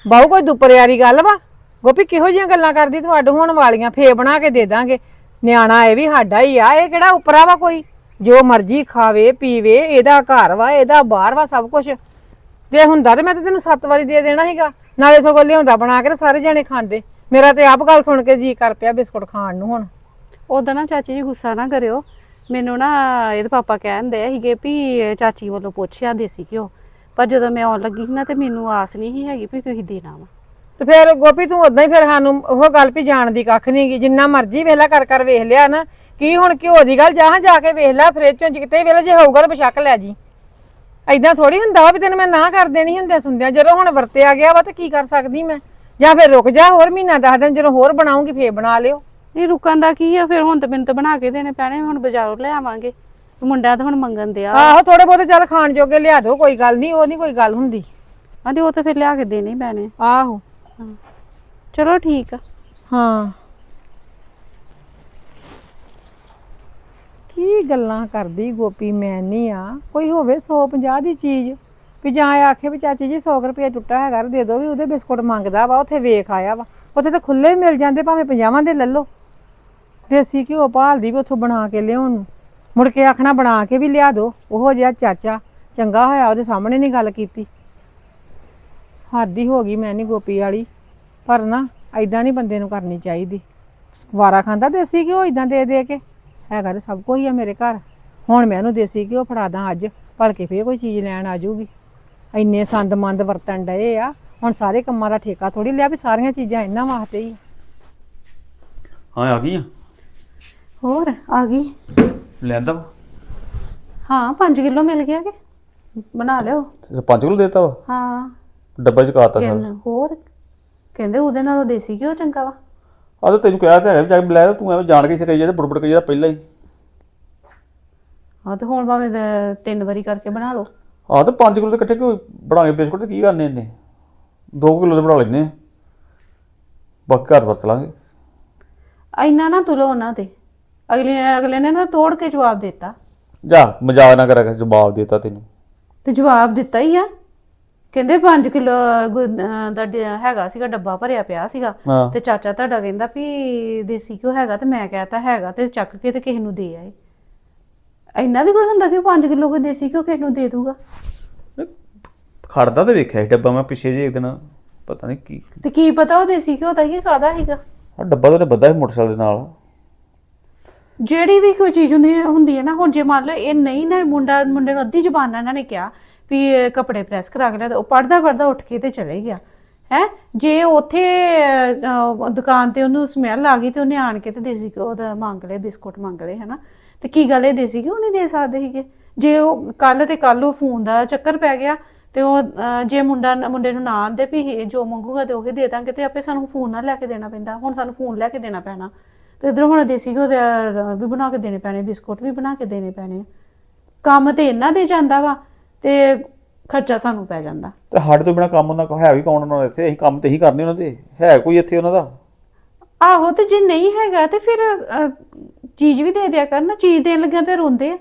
ਬਾਹੂ ਕੋਈ ਦੁਪਰੇ ਵਾਲੀ ਗੱਲ ਵਾ? ਗੋਪੀ ਕਿਹੋ ਜਿਹੀਆਂ ਗੱਲਾਂ ਕਰਦੀ? ਤੂੰ ਅੱਡ ਹੋਣ ਵਾਲੀਆਂ ਫੇ ਬਣਾ ਕੇ ਦੇ ਦਾਂਗੇ। ਨਿਆਣਾ ਇਹ ਵੀ ਸਾਡਾ ਹੀ ਆ। ਇਹ ਕਿਹੜਾ ਉਪਰਾ ਵਾ ਕੋਈ? ਜੋ ਮਰਜ਼ੀ ਖਾਵੇ ਪੀਵੇ ਇਹਦਾ ਘਰ ਵਾ ਇਹਦਾ ਬਾਹਰ ਵਾ ਸਭ ਕੁਝ ਜੇ ਹੁੰਦਾ ਤੇ ਮੈਂ ਤਾਂ ਤੈਨੂੰ ਸੱਤ ਵਾਰੀ ਦੇ ਦੇਣਾ ਸੀਗਾ। ਨਾਲੇ ਸਗੋਂ ਲਿਆਉਂਦਾ ਬਣਾ ਕੇ ਸਾਰੇ ਜਣੇ ਖਾਂਦੇ। ਮੇਰਾ ਤੇ ਆਪ ਗੱਲ ਸੁਣ ਕੇ ਜੀ ਕਰ ਪਿਆ ਬਿਸਕੁਟ ਖਾਣ ਨੂੰ ਹੁਣ। ਉਦੋਂ ਨਾ ਚਾਚੀ ਜੀ ਗੁੱਸਾ ਨਾ ਕਰਿਓ। ਮੈਨੂੰ ਨਾ ਇਹਦੇ ਪਾਪਾ ਕਹਿੰਦੇ ਸੀਗੇ ਵੀ ਚਾਚੀ ਵੱਲੋਂ ਪੁੱਛਿਆ ਦੇਸੀ ਘਿਓ। ਪਰ ਜਦੋਂ ਮੈਂ ਆਉਣ ਲੱਗੀ ਸੀ ਨਾ ਤੇ ਮੈਨੂੰ ਆਸ ਨਹੀਂ ਸੀ ਹੈਗੀ ਵੀ ਤੁਸੀਂ ਦੇਣਾ ਵਾ। ਤੇ ਫਿਰ ਗੋਪੀ ਤੂੰ ਉਦਾਂ ਹੀ ਫਿਰ ਸਾਨੂੰ ਉਹ ਗੱਲ ਵੀ ਜਾਣਦੀ ਕੱਖ ਨਹੀਂ ਗੀ ਜਿੰਨਾ ਮਰਜ਼ੀ ਵੇਲਾ ਕਰ ਕਰ ਵੇਖ ਲਿਆ ਨਾ। ਕੀ ਹੁਣ ਘਿਓ ਦੀ ਗੱਲ ਜਾਂ ਜਾ ਕੇ ਵੇਖ ਲੈ ਫ੍ਰਿਜ ਚੋਂ ਕਿਤੇ ਵੇਲੇ ਜੇ ਹੋਊਗਾ ਤਾਂ ਬਸ਼ੱਕ ਲੈ ਜੀ। ਐਦਾਂ ਥੋੜੀ ਹੁੰਦਾ ਵੀ ਤੈਨੂੰ ਮੈਂ ਨਾ ਕਰ ਦੇਣੀ ਹੁੰਦਿਆਂ ਸੁਣਦਿਆਂ ਜਦੋਂ ਹੁਣ ਵਰਤਿਆ ਗਿਆ ਵਾ ਤਾਂ ਕੀ ਕਰ ਸਕਦੀ ਮੈਂ? ਜਾਂ ਫਿਰ ਰੁਕ ਜਾ ਹੋਰ ਮਹੀਨਾ ਦਸ ਦਿਨ ਜਦੋਂ ਹੋਰ ਬਣਾਉਂਗੀ ਫੇਰ ਬਣਾ ਲਿਓ। ਨਹੀਂ ਰੁਕਣ ਦਾ ਕੀ ਆ? ਫਿਰ ਹੁਣ ਤਾਂ ਮੈਨੂੰ ਤਾਂ ਬਣਾ ਕੇ ਦੇਣੇ ਪੈਣੇ ਹੁਣ ਬਾਜ਼ਾਰੋਂ ਲੈ ਆਵਾਂਗੇ। ਮੁੰਡਿਆਂ ਤਾਂ ਹੁਣ ਮੰਗਣ ਦਿਆ ਆਹੋ ਥੋੜੇ ਬਹੁਤੇ ਚੱਲ ਖਾਣ ਜੋਗੇ ਲਿਆ ਦਿਓ ਕੋਈ ਗੱਲ ਨਹੀਂ ਉਹ ਨਹੀਂ ਕੋਈ ਗੱਲ ਹੁੰਦੀ। ਆਂਦੇ ਉਹ ਤਾਂ ਫਿਰ ਲਿਆ ਕੇ ਦੇਣੇ ਹੀ ਪੈਣੇ। ਆਹੋ। ਚਲੋ ਠੀਕ ਆ। ਹਾਂ। ਕੀ ਗੱਲਾਂ ਕਰਦੀ ਗੋਪੀ ਮੈਂ ਨਹੀਂ ਆ। ਕੋਈ ਹੋਵੇ 150 ਦੀ ਚੀਜ਼। ਵੀ ਜਾਂ ਇਹ ਆਖੇ ਵੀ ਚਾਚੀ ਜੀ 100 ਰੁਪਏ ਟੁੱਟਾ ਹੈਗਾ ਦੇ ਦਿਓ ਵੀ ਉਹਦੇ ਬਿਸਕੁਟ ਮੰਗਦਾ ਵਾ, ਉੱਥੇ ਵੇਖ ਆਇਆ ਵਾ। ਉੱਥੇ ਤਾਂ ਖੁੱਲੇ ਹੀ ਮਿਲ ਜਾਂਦੇ, ਭਾਵੇਂ 50 ਦੇ ਲੈ ਲਓ। ਦੇਸੀ ਘਿਓ ਭਾਲਦੀ ਵੀ ਉੱਥੋਂ ਬਣਾ ਕੇ ਲਿਆਉਣ ਨੂੰ। ਮੁੜ ਕੇ ਆਖਣਾ ਬਣਾ ਕੇ ਵੀ ਲਿਆ ਦਿਓ। ਉਹੋ ਜਿਹਾ ਚਾਚਾ ਚੰਗਾ ਹੋਇਆ, ਉਹਦੇ ਸਾਹਮਣੇ ਨਹੀਂ ਗੱਲ ਕੀਤੀ। ਹੱਦ ਹੀ ਹੋ ਗਈ ਮੈਂ ਨਹੀਂ ਗੋਪੀ ਵਾਲੀ। ਪਰ ਨਾ ਐਦਾਂ ਨਹੀਂ ਬੰਦੇ ਨੂੰ ਕਰਨੀ ਚਾਹੀਦੀ। ਵਾਰਾ ਖਾਂਦਾ ਦੇਸੀ ਘਿਓ ਇਦਾਂ ਦੇ ਦੇ ਕੇ। ਹੈਗਾ ਤੇ ਸਭ ਕੁਝ ਹੀ ਆ ਮੇਰੇ ਘਰ। ਹੁਣ ਮੈਂ ਉਹਨੂੰ ਦੇਸੀ ਘਿਓ ਫੜਾਦਾਂ ਅੱਜ। ਭਲਕੇ ਫੇਰ ਕੋਈ ਚੀਜ਼ ਲੈਣ ਆ ਜਾਊਗੀ। ਇੰਨੇ ਸੰਦ-ਮੰਦ ਵਰਤਣ ਡਏ ਆ ਹੁਣ ਸਾਰੇ ਕੰਮਾਂ ਦਾ ਠੇਕਾ ਥੋੜੀ ਲਿਆ ਵੀ ਸਾਰੀਆਂ ਚੀਜ਼ਾਂ ਇਹਨਾਂ ਵਾਸਤੇ ਹੀ। ਹਾਂ ਆ ਗਈ ਆ? ਹੋਰ ਆ ਗਈ। ਲੈਂਦਾ ਹਾਂ 5 ਕਿਲੋ ਮਿਲ ਗਿਆ ਕਿ? ਬਣਾ ਲਿਓ। 5 ਕਿਲੋ ਦੇਤਾ ਵਾ? ਹਾਂ। ਡੱਬਾ ਚ ਕਾਤਾ ਸਾਰਾ। ਕਹਿੰਦੇ ਹੋਰ? ਕਹਿੰਦੇ ਉਹਦੇ ਨਾਲੋਂ ਦੇਸੀ ਘਿਓ ਚੰਗਾ ਵਾ। ਆ ਤਾਂ ਤੈਨੂੰ ਕਿਹਾ ਤਾਂ ਹੈਗਾ ਵੀ ਜਾ ਕੇ ਲੈ, ਤੂੰ ਐਵੇਂ ਜਾਣ ਕੇ ਸਿਰੇ ਜਿਹੜਾ ਬੁੜਬੁੜ ਕੇ ਜਿਹੜਾ ਪਹਿਲਾਂ ਹੀ। ਹਾਂ ਤੇ ਹੁਣ ਭਾਵੇਂ ਤਿੰਨ ਵਾਰੀ ਕਰਕੇ ਬਣਾ ਲਓ। ਆ ਤਾਂ 5 ਕਿਲੋ ਦੇ ਇਕੱਠੇ ਕਿਉਂ ਬਣਾ ਕੇ ਬਿਸਕੁਟ? ਤੇ ਕੀ ਕਰਨੇ ਇਹਨੇ 2 ਕਿਲੋ ਦੇ ਬਣਾ ਲੈਨੇ ਆ। ਬਾਕੀ ਘਰ ਵਰਤ ਲਾਂਗੇ। ਇੰਨਾ ਨਾ ਤੁਲੋ ਉਹਨਾਂ ਤੇ। ਅਗਲੇ ਅਗਲੇ ਨੇ ਨਾ ਤੋੜ ਕੇ ਜਵਾਬ ਦਿੱਤਾ। ਜਾ ਮਜ਼ਾਕ ਨਾ ਕਰਿਆ ਕਰ ਜਵਾਬ ਦੇਤਾ ਤੈਨੂੰ। ਤੇ ਜਵਾਬ ਦਿੱਤਾ ਹੀ ਆ। ਕਹਿੰਦੇ 5 ਕਿਲੋ ਦਾ ਡ- ਹੈਗਾ ਸੀਗਾ ਡੱਬਾ ਭਰਿਆ ਪਿਆ ਸੀਗਾ। ਹਾਂ। ਤੇ ਚਾਚਾ ਤੁਹਾਡਾ ਕਹਿੰਦਾ ਵੀ ਦੇਸੀ ਘਿਓ ਹੈਗਾ ਤੇ ਮੈਂ ਕਹਤਾ ਹੈਗਾ ਤੇ ਚੱਕ ਕੇ ਤੇ ਕਿਸੇ ਨੂੰ ਦੇ ਆਏ। ਇੰਨਾ ਵੀ ਕੋਈ ਹੁੰਦਾ ਕਿ 5 ਕਿਲੋ ਕੋਈ ਦੇਸੀ ਘਿਓ ਕਿਸੇ ਨੂੰ ਦੇ ਦੂਗਾ ਖੜਦਾ ਤੇ ਵੇਖਿਆ ਸੀ ਡੱਬਾ ਮੈਂ ਪਿੱਛੇ ਜੇ ਇੱਕ ਦਿਨ ਪਤਾ ਨਹੀਂ ਕੀ। ਤੇ ਕੀ ਪਤਾ ਉਹ ਦੇਸੀ ਘਿਓ ਦਾ ਹੀ ਕਾਦਾ ਸੀਗਾ ਆ ਡੱਬਾ ਤਾਂ ਉਹਨੇ ਬੱਧਾ ਸੀ ਮੋਟਰਸਾਈਕਲ ਦੇ ਨਾਲ। ਜਿਹੜੀ ਵੀ ਕੋਈ ਚੀਜ਼ ਹੁੰਦੀ ਹੁੰਦੀ ਹੈ ਨਾ ਹੁਣ ਜੇ ਮੰਨ ਲਓ ਇਹ ਨਹੀਂ ਨਾ ਮੁੰਡਾ ਮੁੰਡੇ ਨੂੰ ਅੱਧੀ ਜ਼ਬਾਨ ਇਹਨਾਂ ਨੇ ਕਿਹਾ ਵੀ ਇਹ ਕੱਪੜੇ ਪ੍ਰੈਸ ਕਰਾ ਕੇ ਲਿਆ ਤੇ ਉਹ ਪੜਦਾ ਪੜਦਾ ਉੱਠ ਕੇ ਤੇ ਚਲੇ ਗਿਆ। ਹੈ? ਜੇ ਉੱਥੇ ਅਹ, ਦੁਕਾਨ ਤੇ ਉਹਨੂੰ ਸਮੈਲ ਆ ਗਈ ਤੇ ਉਹਨੇ ਆਣ ਕੇ ਤੇ ਦੇਸੀ ਘਿਓ ਦਾ ਮੰਗ ਲਏ ਬਿਸਕੁਟ ਮੰਗ ਲਏ ਹਨਾ? ਤੇ ਕੀ ਗੱਲ ਇਹ ਦੇਸੀ ਘਿਓ ਨਹੀਂ ਦੇ ਸਕਦੇ ਸੀਗੇ। ਜੇ ਉਹ ਕੱਲ ਤੇ ਕੱਲ ਉਹ ਫੋਨ ਦਾ ਚੱਕਰ ਪੈ ਗਿਆ ਤੇ ਉਹ ਅਹ, ਜੇ ਮੁੰਡਾ ਮੁੰਡੇ ਨੂੰ ਨਾ ਆਂਦੇ ਵੀ ਇਹ ਜੋ ਮੰਗੂਗਾ ਤੇ ਉਹੀ ਦੇ ਦਾਂਗੇ ਤੇ ਆਪੇ ਸਾਨੂੰ ਫੋਨ ਨਾਲ ਲੈ ਕੇ ਦੇਣਾ ਪੈਂਦਾ। ਹੁਣ ਸਾਨੂੰ ਫੋਨ ਲੈ ਕੇ ਦੇਣਾ ਪੈਣਾ। ਤੇ ਇਧਰੋਂ ਹੁਣ ਦੇਸੀ ਘਿਓ ਦੇ ਅਹ, ਵੀ ਬਣਾ ਕੇ ਦੇਣੇ ਪੈਣੇ ਬਿਸਕੁਟ ਵੀ ਬਣਾ ਕੇ ਦੇਣੇ ਪੈਣੇ। ਕੰਮ ਤੇ ਇਹਨਾਂ ਦੇ ਜਾਂਦਾ ਵਾ ਤੇ ਖਰਚਾ ਸਾਨੂੰ ਪੈ ਜਾਂਦਾ। ਤੇ ਸਾਡੇ ਤੋਂ ਬਿਨਾ ਕੰਮ ਉਹਨਾਂ ਕੋ ਹੈ ਵੀ ਕੌਣ ਉਹਨਾਂ ਦੇ ਇੱਥੇ? ਅਸੀਂ ਕੰਮ ਤੇ ਹੀ ਕਰਨੇ ਉਹਨਾਂ ਦੇ। ਹੈ ਕੋਈ ਇੱਥੇ ਉਹਨਾਂ ਦਾ? ਆਹੋ ਤੇ ਜੇ ਨਹੀਂ ਹੈਗਾ ਤੇ ਫਿਰ ਅਹ, ਚੀਜ਼ ਵੀ ਦੇ ਦਿਆ ਕਰਨ ਚੀਜ਼ ਦੇਣ ਲੱਗਿਆ ਤੇ ਰੋਂਦੇ ਆ।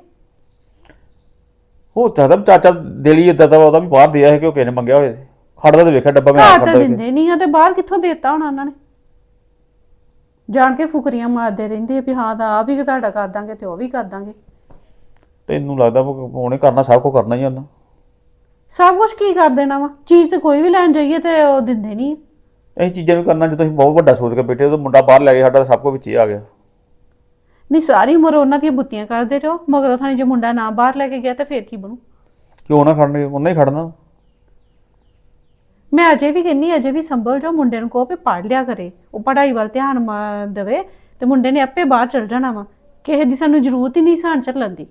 ਹੋ ਚਾਹਦਾ ਚਾਚਾ ਦੇਲੀ ਇਦਾਂ ਦਾ ਉਹਦਾ ਵੀ ਬਾਹਰ ਦਿਆ ਹੈ ਕਿ ਉਹ ਕਿਸੇ ਨੇ ਮੰਗਿਆ ਹੋਵੇ ਖੜਦਾ ਤੇ ਵੇਖਿਆ ਡੱਬਾ ਮੈਂ ਘਰ ਤਾਂ ਖੜਦਾ ਦਿੰਦੇ ਨਹੀਂ ਆ ਤੇ ਬਾਹਰ ਕਿੱਥੋਂ ਦੇਤਾ ਹੋਣਾ ਉਹਨਾਂ ਨੇ? ਜਾਣ ਕੇ ਫੁਕਰੀਆਂ ਮਾਰਦੇ ਰਹਿੰਦੇ ਆ ਵੀ ਹਾਂ ਤਾਂ ਆ ਵੀ ਤੁਹਾਡਾ ਕਰ ਦਾਂਗੇ ਤੇ ਉਹ ਵੀ ਕਰ ਦਾਂਗੇ। ਤੈਨੂੰ ਲੱਗਦਾ ਉਹ- ਉਹਨੇ ਕਰਨਾ ਸਭ ਕੁਝ ਕਰਨਾ ਹੀ ਉਹਨਾਂ। ਸਭ ਕੁਝ ਕੀ ਕਰ ਦੇਣਾ ਵਾ? ਚੀਜ਼ ਤੇ ਕੋਈ ਵੀ ਲੈਣ ਜਾਈਏ ਤੇ ਉਹ ਦਿੰਦੇ ਨਹੀਂ ਇਹ ਚੀਜ਼ਾਂ ਨੂੰ ਕਰਨਾ ਜਦੋਂ ਅਸੀਂ ਬਹੁਤ ਵੱਡਾ ਸੋਚ ਕੇ ਬੈਠੇ ਉਹ ਮੁੰਡਾ ਬਾਹਰ ਲੈ ਗਿਆ ਸਾਡਾ ਸਭ ਕੁਝ ਵਿੱਚ ਹੀ ਆ ਗਿਆ। ਨਹੀਂ ਸਾਰੀ ਉਮਰ ਉਹਨਾਂ ਦੀਆਂ ਬੁੱਤੀਆਂ ਕਰਦੇ ਰਹੋ ਮਗਰੋਂ ਥਾਣੀ ਜੇ ਮੁੰਡਾ ਨਾ ਬਾਹਰ ਲੈ ਕੇ ਗਿਆ ਤੇ ਫੇਰ ਕੀ ਬਣੂ? ਕਿਉਂ ਨਾ ਖੜਨੇ ਉਹਨੇ ਹੀ ਖੜਨਾ। ਮੈਂ ਅਜੇ ਵੀ ਕਹਿੰਨੀ ਅਜੇ ਵੀ ਸੰਭਲ ਜੋ ਮੁੰਡੇ ਨੂੰ ਕਹੋ ਵੀ ਪੜ੍ਹ ਲਿਆ ਕਰੇ। ਉਹ ਪੜ੍ਹਾਈ ਵੱਲ ਧਿਆਨ ਮਾ- ਦੇਵੇ ਤੇ ਮੁੰਡੇ ਨੇ ਆਪੇ ਬਾਹਰ ਚਲ ਜਾਣਾ ਵਾ। ਕਿਸੇ ਦੀ ਸਾਨੂੰ ਜ਼ਰੂਰਤ ਹੀ ਨਹੀਂ ਸਾਨ ਚੱਲਣ ਦੀ।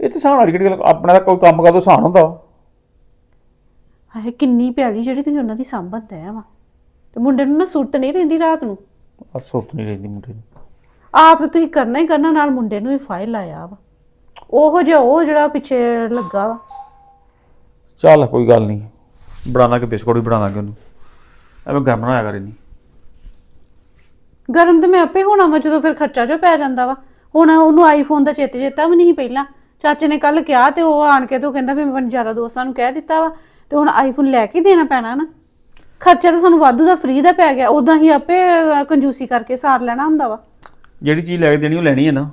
ਇਹ ਤੇ ਸਾਨ ਵਾਲੀ ਕਿਹੜੀ ਗੱਲ ਆਪਣਾ ਤਾਂ ਕੋਈ ਕੰਮ ਕਰਦਾ ਸਾਨ ਹੁੰਦਾ। ਹਾਏ ਕਿੰਨੀ ਪਿਆਰੀ ਜਿਹੜੀ ਤੁਸੀਂ ਉਹਨਾਂ ਦੀ ਸੰਭਤ ਹੈ ਵਾ। ਤੇ ਮੁੰਡੇ ਨੂੰ ਨਾ ਸੁੱਟ ਨਹੀਂ ਰਹਿੰਦੀ ਰਾਤ ਨੂੰ। ਆ ਸੁੱਤ ਨਹੀਂ ਰਹਿੰਦੀ ਮੁੰਡੇ ਨੂੰ। ਆਪ ਤਾਂ ਤੁਸੀਂ ਕਰਨਾ ਹੀ ਕਰਨਾ ਨਾਲ ਮੁੰਡੇ ਨੂੰ ਵੀ ਫਾਇਲ ਆਇਆ ਵਾ। ਉਹੋ ਜਿਹਾ ਉਹ ਜਿਹੜਾ ਪਿੱਛੇ ਲੱਗਾ ਵਾ। ਚੱਲ ਕੋਈ ਗੱਲ ਨਹੀਂ। ਬਣਾ ਦਾਂਗੇ ਬਿਸਕੁਟ ਵੀ ਬਣਾ ਦਾਂਗੇ ਉਹਨੂੰ। ਐਵੇਂ ਗਰਮ ਨਾ ਹੋਇਆ ਕਰੇ ਨਹੀਂ ਗਰਮ ਤੇ ਮੈਂ ਆਪੇ ਹੋਣਾ ਵਾ ਜਦੋਂ ਫਿਰ ਖਰਚਾ ਜੋ ਪੈ ਜਾਂਦਾ ਵਾ। ਹੁਣ ਉਹਨੂੰ ਆਈਫੋਨ ਦਾ ਚੇਤੇ ਚੇਤਾ ਵੀ ਨਹੀਂ ਪਹਿਲਾਂ। ਚਾਚੇ ਨੇ ਕੱਲ ਕਿਹਾ ਤੇ ਉਹ ਆਣ ਕੇ ਤੇ ਕਹਿੰਦਾ ਵੀ ਮੈਂ ਯਾਰਾਂ ਦੋਸਤਾਂ ਨੂੰ ਕਹਿ ਦਿੱਤਾ ਵਾ। ਤੇ ਹੁਣ ਆਈਫੋਨ ਲੈ ਕੇ ਦੇਣਾ ਪੈਣਾ ਨਾ। ਖਰਚਾ ਤਾਂ ਸਾਨੂੰ ਵਾਧੂ ਦਾ ਫ੍ਰੀ ਦਾ ਪੈ ਗਿਆ। ਉਦਾਂ ਹੀ ਆਪੇ ਕੰਜੂਸੀ ਕਰਕੇ ਸਾਰ ਲੈਣਾ ਹੁੰਦਾ ਵਾ। ਜਿਹੜੀ ਚੀਜ਼ ਲੈ ਕੇ ਦੇਣੀ ਉਹ ਲੈਣੀ ਹੈ ਨਾ।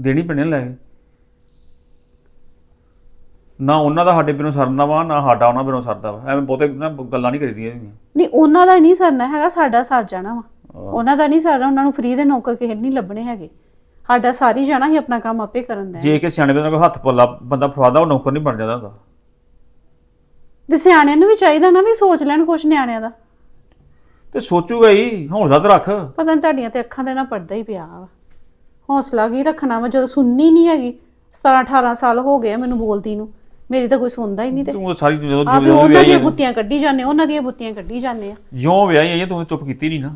ਦੇਣੀ ਪੈਣੀ ਨਾ ਲੈ ਕੇ। ਨਾ ਉਹਨਾਂ ਦਾ ਸਾਡੇ ਬਿਨੋਂ ਸਰਦਾ ਵਾ ਨਾ ਸਾਡਾ ਉਹਨਾਂ ਬਿਨੋਂ ਸਰਦਾ ਵਾ। ਐਵੇਂ ਬਹੁਤੇ ਨਾ ਗੱਲਾਂ ਨਹੀਂ ਕਰੀਦੀਆਂ। ਨਹੀਂ ਉਹਨਾਂ ਦਾ ਨਹੀਂ ਸਰਨਾ ਹੈਗਾ ਸਾਡਾ ਸਰ ਜਾਣਾ ਵਾ। ਉਹਨਾਂ ਦਾ ਨਹੀਂ ਸਰਨਾ ਉਹਨਾਂ ਨੂੰ ਫ੍ਰੀ ਦੇ ਨੌਕਰ ਕਿਸੇ ਨਹੀਂ ਲੱਭਣੇ ਹੈਗੇ। ਸਾਡਾ ਸਾਰੀ ਜਾਣਾ ਹੀ ਆਪਣਾ ਕੰਮ ਆਪੇ ਕਰਨ ਦਾ ਹੈ। ਜੇ ਕਿ ਸਿਆਣੇ ਬੰਦੇ ਕੋਈ ਹੱਥ ਪੱਲਾ ਬੰਦਾ ਫੜਾਦਾ ਉਹ ਨੌਕਰ ਨਹੀਂ ਬਣ ਜਾਂਦਾ ਹੁੰਦਾ ਤੇ ਸਿਆਣਿਆਂ ਨੂੰ ਵੀ ਚਾਹੀਦਾ ਨਾ ਵੀ ਸੋਚ ਲੈਣ ਕੁਛ ਨਿਆਣਿਆਂ ਦਾ। ਤੇ ਸੋਚੂਗਾ ਹੀ ਹੌਸਲਾ ਤਾਂ ਰੱਖ। ਪਤਾ ਨਹੀਂ ਤੁਹਾਡੀਆਂ ਤੇ ਅੱਖਾਂ ਦੇ ਨਾਲ ਪੜਦਾ ਹੀ ਪਿਆ ਹੌਸਲਾ ਕੀ ਰੱਖਣਾ ਵਾ ਜਦੋਂ ਸੁਣਨੀ ਨਹੀਂ ਹੈਗੀ। 17 18 ਸਾਲ ਹੋ ਗਏ ਮੈਨੂੰ ਬੋਲਦੀ ਨੂੰ। ਮੇਰੀ ਤਾਂ ਕੋਈ ਸੁਣਦਾ ਹੀ ਨਹੀਂ ਤੇ। ਤੂੰ ਸਾਰੀ ਜਦੋਂ ਆਪ ਜਦੋਂ ਉਹਨਾਂ ਦੀਆਂ ਬੁੱਤੀਆਂ ਕੱਢੀ ਜਾਂਦੇ ਉਹਨਾਂ ਦੀਆਂ ਬੁੱਤੀਆਂ ਕੱਢੀ ਜਾਂਦੇ ਆ। ਜਿਉਂ ਵਿਆਹੀ ਆਈ ਤੂੰ ਚੁੱਪ ਕੀਤੀ ਨਹੀਂ ਨਾ।